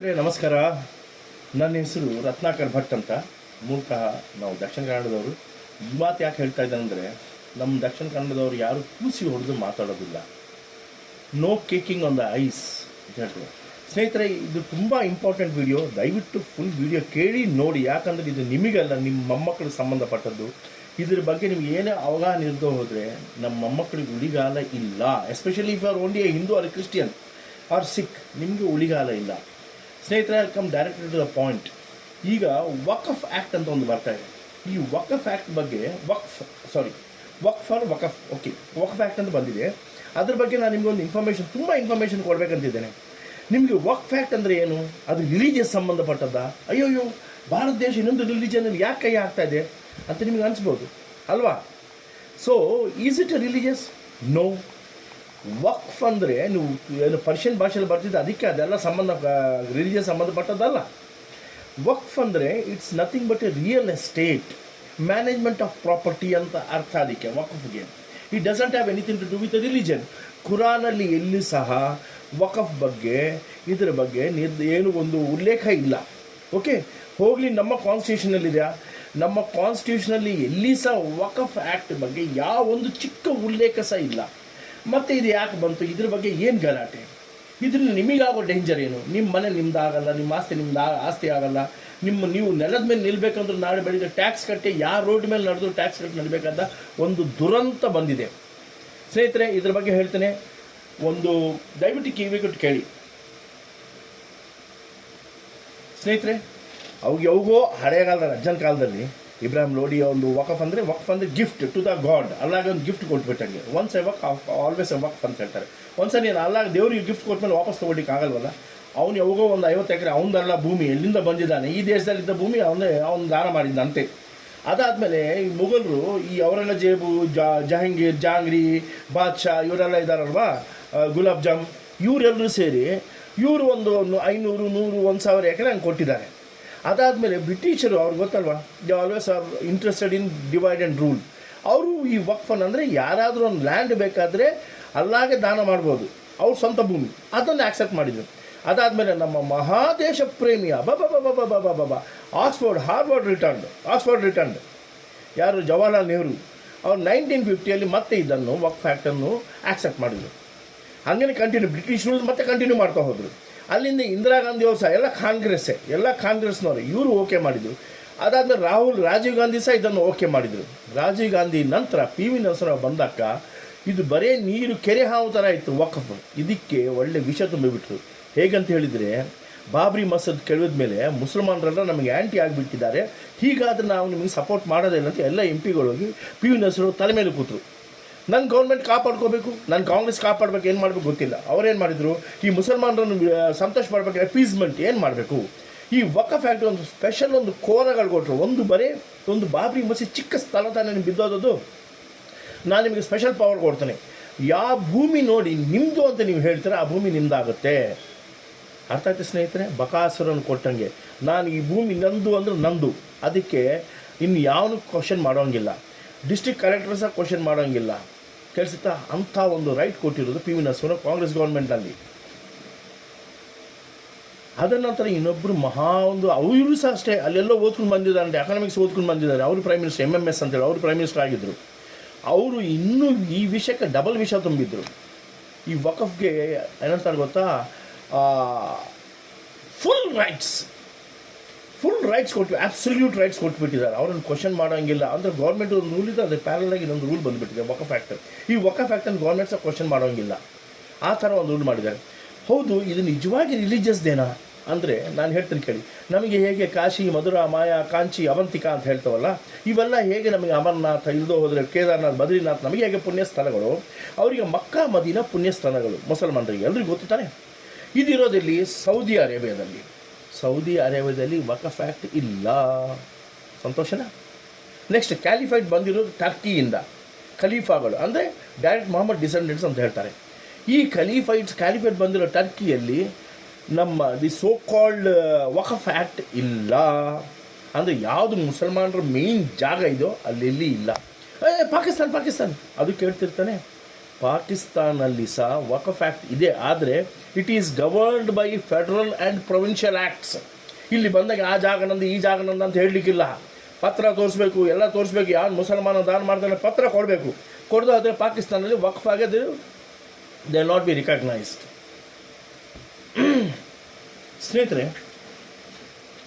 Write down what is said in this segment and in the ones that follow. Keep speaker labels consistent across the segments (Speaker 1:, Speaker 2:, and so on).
Speaker 1: ನಮಸ್ಕಾರ. ನನ್ನ ಹೆಸರು ರತ್ನಾಕರ್ ಭಟ್ ಅಂತ. ಮೂಲತಃ ನಾವು ದಕ್ಷಿಣ ಕನ್ನಡದವರು. ಈ ಮಾತು ಯಾಕೆ ಹೇಳ್ತಾ ಇದ್ದೆ ಅಂದರೆ, ನಮ್ಮ ದಕ್ಷಿಣ ಕನ್ನಡದವರು ಯಾರು ಕೂಸಿ ಹೊಡೆದು ಮಾತಾಡೋದಿಲ್ಲ. No caking on the ice ಅಂತ ಹೇಳ್ತಾರೆ. ಸ್ನೇಹಿತರೆ, ಇದು ತುಂಬ ಇಂಪಾರ್ಟೆಂಟ್ ವಿಡಿಯೋ ದಯವಿಟ್ಟು ಫುಲ್ ವಿಡಿಯೋ ಕೇಳಿ ನೋಡಿ. ಯಾಕಂದರೆ ಇದು ನಿಮಗಲ್ಲ, ನಿಮ್ಮ ಮೊಮ್ಮಕ್ಕಳಿಗೆ ಸಂಬಂಧಪಟ್ಟದ್ದು. ಇದ್ರ ಬಗ್ಗೆ ನಿಮ್ಗೆ ಏನೇ ಅವಗಾಹನ ಇರದೆ ಹೋದರೆ, ನಮ್ಮ ಮೊಮ್ಮಕ್ಕಳಿಗೆ ಉಳಿಗಾಲ ಇಲ್ಲ. Especially if are only a Hindu or Christian or Sikh ನಿಮಗೆ ಉಳಿಗಾಲ ಇಲ್ಲ. ಸ್ನೇಹಿತರೆ come direct to the point ಈಗ ವಕಫ್ ಆ್ಯಕ್ಟ್ ಅಂತ ಒಂದು ಬರ್ತಾ ಇದೆ. ಈ ವಕಫ್ ಆ್ಯಕ್ಟ್ ಬಗ್ಗೆ, Waqf sorry Waqf for Waqf okay Waqf act ಅಂತ ಬಂದಿದೆ. ಅದ್ರ ಬಗ್ಗೆ ನಾನು ನಿಮ್ಗೆ ಒಂದು ಇನ್ಫಾರ್ಮೇಷನ್ ತುಂಬ ಇನ್ಫಾರ್ಮೇಷನ್ ಕೊಡಬೇಕಂತಿದ್ದೇನೆ. ನಿಮಗೆ ವಕ್ಫ್ ಆ್ಯಕ್ಟ್ ಅಂದರೆ ಏನು? ಅದು ರಿಲಿಜಿಯಸ್ ಸಂಬಂಧಪಟ್ಟದ್ದ? ಅಯ್ಯೋಯ್ಯೋ, ಭಾರತ ದೇಶ ಇನ್ನೊಂದು ರಿಲಿಜನಲ್ಲಿ ಯಾಕೆ ಕೈ ಆಗ್ತಾ ಇದೆ ಅಂತ ನಿಮಗೆ ಅನಿಸ್ಬೋದು, ಅಲ್ವಾ? So is it a religious no Waqf ಅಂದರೆ ನೀವು ಏನು ಪರ್ಷಿಯನ್ ಭಾಷೆಯಲ್ಲಿ ಬರ್ತಿದ್ದೆ ಅದಕ್ಕೆ ಅದೆಲ್ಲ ಸಂಬಂಧ ರಿಲಿಜಿಯನ್ ಸಂಬಂಧಪಟ್ಟದ್ದಲ್ಲ. ವಕ್ಫ್ ಅಂದರೆ it's nothing but a real estate management of property ಅಂತ ಅರ್ಥ ಅದಕ್ಕೆ ವಕ್ಫ್ಗೆ. It doesn't have anything to do with religion ಕುರಾನಲ್ಲಿ ಎಲ್ಲಿ ಸಹ ವಕಫ್ ಬಗ್ಗೆ, ಇದರ ಬಗ್ಗೆ ನಿರ್ದ, ಏನು ಒಂದು ಉಲ್ಲೇಖ ಇಲ್ಲ. ಓಕೆ ಹೋಗಲಿ, ನಮ್ಮ ಕಾನ್ಸ್ಟಿಟ್ಯೂಷನಲ್ಲಿದೆಯಾ ನಮ್ಮ ಕಾನ್ಸ್ಟಿಟ್ಯೂಷನಲ್ಲಿ ಎಲ್ಲಿ ಸಹ ವಕಫ್ ಆ್ಯಕ್ಟ್ ಬಗ್ಗೆ ಯಾವ ಒಂದು ಚಿಕ್ಕ ಉಲ್ಲೇಖ ಸಹ ಇಲ್ಲ. ಮತ್ತೆ ಇದು ಯಾಕೆ ಬಂತು? ಇದ್ರ ಬಗ್ಗೆ ಏನು ಗಲಾಟೆ? ನಿಮಗೆ ನಿಮಗಾಗೋ ಡೇಂಜರ್ ಏನು? ನಿಮ್ಮ ಮನೆ ನಿಮ್ದು ಆಗಲ್ಲ ನಿಮ್ಮ ಆಸ್ತಿ ನಿಮ್ದು ಆಸ್ತಿ ಆಗಲ್ಲ. ನಿಮ್ಮ ನೀವು ನೆಲದ ಮೇಲೆ ನಿಲ್ಬೇಕಂದ್ರೆ ನಾಳೆ ಬೆಳಿಗ್ಗೆ ಟ್ಯಾಕ್ಸ್ ಕಟ್ಟಿ ಯಾವ ರೋಡ್ ಮೇಲೆ ನಡೆದು ಟ್ಯಾಕ್ಸ್ ಕಟ್ಟಿ ನಡಿಬೇಕಂತ ಒಂದು ದುರಂತ ಬಂದಿದೆ. ಸ್ನೇಹಿತರೆ, ಇದ್ರ ಬಗ್ಗೆ ಹೇಳ್ತೇನೆ. ಒಂದು ದಯವಿಟ್ಟು ಕಿವಿ ಕೊಟ್ಟು ಕೇಳಿ. ಸ್ನೇಹಿತರೆ ಅವಾಗ ಯಾವಾಗೋ ಹಳೆಗಾಲದಲ್ಲಿ ಅಜ್ಜನ ಕಾಲದಲ್ಲಿ ಇಬ್ರಾಹಿಂ ಲೋಡಿ ಒಂದು ವಕಫ್ ಅಂದರೆ ವಕಫ್ ಅಂದರೆ ಗಿಫ್ಟ್ ಟು ದ ಗಾಡ್ ಅಲ್ಲಾಗ ಒಂದು gift ಕೊಟ್ಬಿಟ್ಟಂಗೆ once a Waqf always a Waqf ಅಂತ ಹೇಳ್ತಾರೆ. ಒಂದ್ಸರಿ ಏನು ಅಲ್ಲಾಗ ದೇವ್ರಿಗೆ ಗಿಫ್ಟ್ ಕೊಟ್ಮೇಲೆ ವಾಪಸ್ ತೊಗೊಳ್ಳಿಕ್ಕೆ ಆಗಲ್ವಲ್ಲ? ಅವ್ನು ಯಾವಾಗೋ ಒಂದು ಐವತ್ತು ಎಕರೆ ಅವನದಲ್ಲ ಭೂಮಿ, ಎಲ್ಲಿಂದ ಬಂದಿದ್ದಾನೆ? ಈ ದೇಶದಲ್ಲಿದ್ದ ಭೂಮಿ ಅವನೇ, ಅವನು ದಾನ ಮಾಡಿದ್ದಂತೆ ಅದಾದಮೇಲೆ ಈ ಮೊಘಲರು, ಈ ಔರಂಗಜೇಬು, ಜಾ, ಜಹಾಂಗೀರ್, ಜಾಂಗ್ರಿ, ಬಾದ್ಶಾ, ಇವರೆಲ್ಲ ಇದ್ದಾರಲ್ವಾ ಗುಲಾಬ್ ಜಾಮ್ ಇವರೆಲ್ಲರೂ ಸೇರಿ ಇವರು ಒಂದು ಒಂದು ಐನೂರು, ನೂರು, ಒಂದು ಸಾವಿರ ಎಕರೆ ಹಂಗೆ ಕೊಟ್ಟಿದ್ದಾರೆ. ಅದಾದಮೇಲೆ ಬ್ರಿಟಿಷರು ಅವ್ರು ಗೊತ್ತಲ್ವಾ? They always are interested in divide and rule ಅವರು ಈ ವಕ್ಫನ್ ಅಂದರೆ ಯಾರಾದರೂ ಒಂದು ಲ್ಯಾಂಡ್ ಬೇಕಾದರೆ ಅಲ್ಲಾಗೆ ದಾನ ಮಾಡ್ಬೋದು. ಅವ್ರ ಸ್ವಂತ ಭೂಮಿ. ಅದನ್ನು ಆಕ್ಸೆಪ್ಟ್ ಮಾಡಿದರು. ಅದಾದಮೇಲೆ ನಮ್ಮ ಮಹಾದೇಶ ಪ್ರೇಮಿಯ ಬಬ Oxford Harvard returned Oxford returned ಯಾರು? ಜವಾಹರ್ಲಾಲ್ ನೆಹರು ಅವ್ರು ನೈನ್ಟೀನ್ ಫಿಫ್ಟಿಯಲ್ಲಿ ಮತ್ತೆ ಇದನ್ನು ವಕ್ ಫ್ಯಾಕ್ಟನ್ನು ಆಕ್ಸೆಪ್ಟ್ ಮಾಡಿದರು. ಹಂಗೇನೆ ಕಂಟಿನ್ಯೂ ಬ್ರಿಟಿಷ್ ರೂಲ್ ಮತ್ತೆ ಕಂಟಿನ್ಯೂ ಮಾಡ್ತಾ ಹೋದರು. ಅಲ್ಲಿಂದ ಇಂದಿರಾ ಗಾಂಧಿ ಅವರು ಸಹ ಎಲ್ಲ ಕಾಂಗ್ರೆಸ್ಸೇ, ಎಲ್ಲ ಕಾಂಗ್ರೆಸ್ನವರು, ಇವರು ಓಕೆ ಮಾಡಿದರು. ಅದಾದಮೇಲೆ ರಾಹುಲ್, ರಾಜೀವ್ ಗಾಂಧಿ ಸಹ ಇದನ್ನು ಓಕೆ ಮಾಡಿದರು. ರಾಜೀವ್ ಗಾಂಧಿ ನಂತರ ಪಿ ವಿ ನರಸಿಂಹ ಬಂದಾಗ ಇದು ಬರೇ ನೀರು ಕೆರೆ ಹಾವು ಥರ ಇತ್ತು ವಕಫ್. ಇದಕ್ಕೆ ಒಳ್ಳೆ ವಿಷ ತುಂಬಿಬಿಟ್ರು. ಹೇಗಂತ ಹೇಳಿದರೆ, ಬಾಬ್ರಿ ಮಸದ್ ಕೆಳದ ಮೇಲೆ ಮುಸಲ್ಮಾನರೆಲ್ಲ ನಮಗೆ ಆ್ಯಂಟಿ ಆಗಿಬಿಟ್ಟಿದ್ದಾರೆ. ಹೀಗಾದ್ರೆ ನಾವು ನಿಮಗೆ ಸಪೋರ್ಟ್ ಮಾಡೋದೇನಂತ ಎಲ್ಲ ಎಂ ಪಿಗಳು ಹೋಗಿ ಪಿ ವಿ ನರಸಿಂಹ ತಲೆ ಮೇಲೆ ಕೂತರು. ನನ್ನ ಗೌರ್ಮೆಂಟ್ ಕಾಪಾಡ್ಕೋಬೇಕು ನನ್ನ ಕಾಂಗ್ರೆಸ್ ಕಾಪಾಡ್ಬೇಕು, ಏನು ಮಾಡಬೇಕು ಗೊತ್ತಿಲ್ಲ. ಅವ್ರೇನು ಮಾಡಿದರು? ಈ ಮುಸಲ್ಮಾನರನ್ನು ಸಂತೋಷ ಮಾಡಬೇಕು ಅಪೀಸ್ಮೆಂಟ್ ಏನು ಮಾಡಬೇಕು? ಈ ವಕಫ್ ಆ್ಯಕ್ಟ್ ಒಂದು ಸ್ಪೆಷಲ್ ಒಂದು ಕೋರಗಳು ಕೊಟ್ಟರು ಒಂದು ಬರೀ ಒಂದು ಬಾಬ್ರಿ ಮಸಿ ಚಿಕ್ಕ ಸ್ಥಳ ತಾನೇ ಬಿದ್ದೋದದು ನಾನು ನಿಮಗೆ ಸ್ಪೆಷಲ್ ಪವರ್ ಕೊಡ್ತೇನೆ. ಯಾವ ಭೂಮಿ ನೋಡಿ ನಿಮ್ಮದು ಅಂತ ನೀವು ಹೇಳ್ತೀರ, ಆ ಭೂಮಿ ನಿಮ್ಮದಾಗುತ್ತೆ ಅರ್ಥ ಆಯ್ತು ಸ್ನೇಹಿತರೆ? ಬಕಾಸುರನ್ನು ಕೊಟ್ಟಂಗೆ. ನಾನು ಈ ಭೂಮಿ ನಂದು ಅಂದ್ರೆ ನಂದು. ಅದಕ್ಕೆ ಇನ್ನು ಯಾವನು ಕ್ವಶನ್ ಮಾಡೋಂಗಿಲ್ಲ. ಡಿಸ್ಟ್ರಿಕ್ಟ್ ಕಲೆಕ್ಟರ್ ಸಹ ಕ್ವಶನ್ ಮಾಡೋಂಗಿಲ್ಲ. ಕೇಳಿಸುತ್ತಾ? ಅಂಥ ಒಂದು ರೈಟ್ ಕೊಟ್ಟಿರೋದು ಪಿ ವಿ ನರಸಿಂಹ ಕಾಂಗ್ರೆಸ್ ಗೌರ್ಮೆಂಟಲ್ಲಿ. ಅದರ ನಂತರ ಇನ್ನೊಬ್ಬರು ಮಹಾ ಒಂದು ಅವರು ಸಹ ಅಷ್ಟೇ. ಅಲ್ಲೆಲ್ಲೋ ಓದ್ಕೊಂಡು ಬಂದಿದ್ದಾರೆ ಎಕನಾಮಿಕ್ಸ್ ಓದ್ಕೊಂಡು ಬಂದಿದ್ದಾರೆ. ಅವರು prime minister M M S ಅಂತೇಳಿ ಅವರು ಪ್ರೈಮ್ ಮಿನಿಸ್ಟರ್ ಆಗಿದ್ದರು ಅವರು ಇನ್ನೂ ಈ ವಿಷಯಕ್ಕೆ ಡಬಲ್ ವಿಷ ತುಂಬಿದ್ರು. ಈ ವಕಫ್ಗೆ ಏನಂತಾರೆ ಗೊತ್ತಾ? ಫುಲ್ ರೈಟ್ಸ್ ಫುಲ್ ರೈಟ್ಸ್ ಕೊಟ್ಟು ಅಬ್ಸಲ್ಯೂಟ್ ರೈಟ್ಸ್ ಕೊಟ್ಬಿಟ್ಟಿದ್ದಾರೆ. ಅವ್ರನ್ನ ಕ್ವಶನ್ ಮಾಡೋಂಗಿಲ್ಲ. ಅಂದರೆ ಗೌರ್ಮೆಂಟ್ ಒಂದು ರೂಲ್ ಇದೆ ಅದ್ರ ಪ್ಯಾರಲ್ ಆಗಿ ಇನ್ನೊಂದು ರೂಲ್ ಬಂದುಬಿಟ್ಟಿದೆ ವಕಫ್ ಫ್ಯಾಕ್ಟರ್ ಈ ವಕಫ್ ಆ್ಯಕ್ಟನ್ನು ಗೌರ್ಮೆಂಟ್ ಸಹ ಕ್ವಶನ್ ಮಾಡೋಂಗಿಲ್ಲ. ಆ ಥರ ಒಂದು ರೂಲ್ ಮಾಡಿದ್ದಾರೆ. ಹೌದು, ಇದು ನಿಜವಾಗಿ ರಿಲಿಜಿಯಸ್ದೇನಾ ಅಂದರೆ, ನಾನು ಹೇಳ್ತೀನಿ ಕೇಳಿ. ನಮಗೆ ಹೇಗೆ ಕಾಶಿ, ಮಧುರ, ಮಾಯಾ, ಕಾಂಚಿ, ಅವಂತಿಕಾ ಅಂತ ಹೇಳ್ತಾವಲ್ಲ, ಇವೆಲ್ಲ ಹೇಗೆ ನಮಗೆ ಅಮರನಾಥ, ಇಲ್ದೋ ಹೋದರೆ ಕೇದಾರ್ನಾಥ್, ಬದ್ರಿನಾಥ್, ನಮಗೆ ಹೇಗೆ ಪುಣ್ಯ ಸ್ಥಳಗಳು ಅವರಿಗೆ ಮಕ್ಕಾ ಮದೀನ ಪುಣ್ಯ ಸ್ಥಳಗಳು ಮುಸಲ್ಮಾನರಿಗೆ. ಎಲ್ರಿಗೂ ಗೊತ್ತು ತಾನೆ? ಇದಿರೋದಿಲ್ಲಿ ಸೌದಿ ಅರೇಬಿಯಾದಲ್ಲಿ ಸೌದಿ ಅರೇಬಿಯಾದಲ್ಲಿ ವಕಫ್ ಇಲ್ಲ. ಸಂತೋಷನಾ? ನೆಕ್ಸ್ಟ್ ಕ್ಯಾಲಿಫೈಡ್ ಬಂದಿರೋದು ಟರ್ಕಿಯಿಂದ ಖಲೀಫಾಗಳು, ಅಂದರೆ ಡೈರೆಕ್ಟ್ ಮೊಹಮ್ಮದ್ ಡಿಸೆಂಡೆಂಟ್ಸ್ ಅಂತ ಹೇಳ್ತಾರೆ. ಈ ಖಲೀಫೈಟ್ಸ್ ಕ್ಯಾಲಿಫೈಡ್ ಬಂದಿರೋ ಟರ್ಕಿಯಲ್ಲಿ ನಮ್ಮ the so called Waqf act ಇಲ್ಲ. ಅಂದರೆ ಯಾವುದು ಮುಸಲ್ಮಾನರ ಮೇನ್ ಜಾಗ ಇದೋ ಅಲ್ಲೆಲ್ಲಿ ಇಲ್ಲ. ಪಾಕಿಸ್ತಾನ್ ಪಾಕಿಸ್ತಾನ್. ಅದು ಕೇಳ್ತಿರ್ತಾನೆ. ಪಾಕಿಸ್ತಾನಲ್ಲಿ ಸಹ ವಕಫ್ ಆ್ಯಕ್ಟ್ ಇದೆ. ಆದರೆ it is governed by federal and provincial acts ಇಲ್ಲಿ ಬಂದಾಗ ಆ ಜಾಗ ನಂದು, ಈ ಜಾಗ ನಂದು ಅಂತ ಹೇಳಲಿಕ್ಕಿಲ್ಲ. ಪತ್ರ ತೋರಿಸ್ಬೇಕು, ಎಲ್ಲ ತೋರಿಸ್ಬೇಕು. ಯಾರು ಮುಸಲ್ಮಾನ, ದಾನ ಮಾಡ್ತಾನೆ, ಪತ್ರ ಕೊಡಬೇಕು. ಕೊಡದು ಆದರೆ ಪಾಕಿಸ್ತಾನದಲ್ಲಿ ವಕ್ಫ್ ಆಗೋದು ದೇ ನಾಟ್ ಬಿ ರಿಕಗ್ನೈಸ್ಡ್ ಸ್ನೇಹಿತರೆ,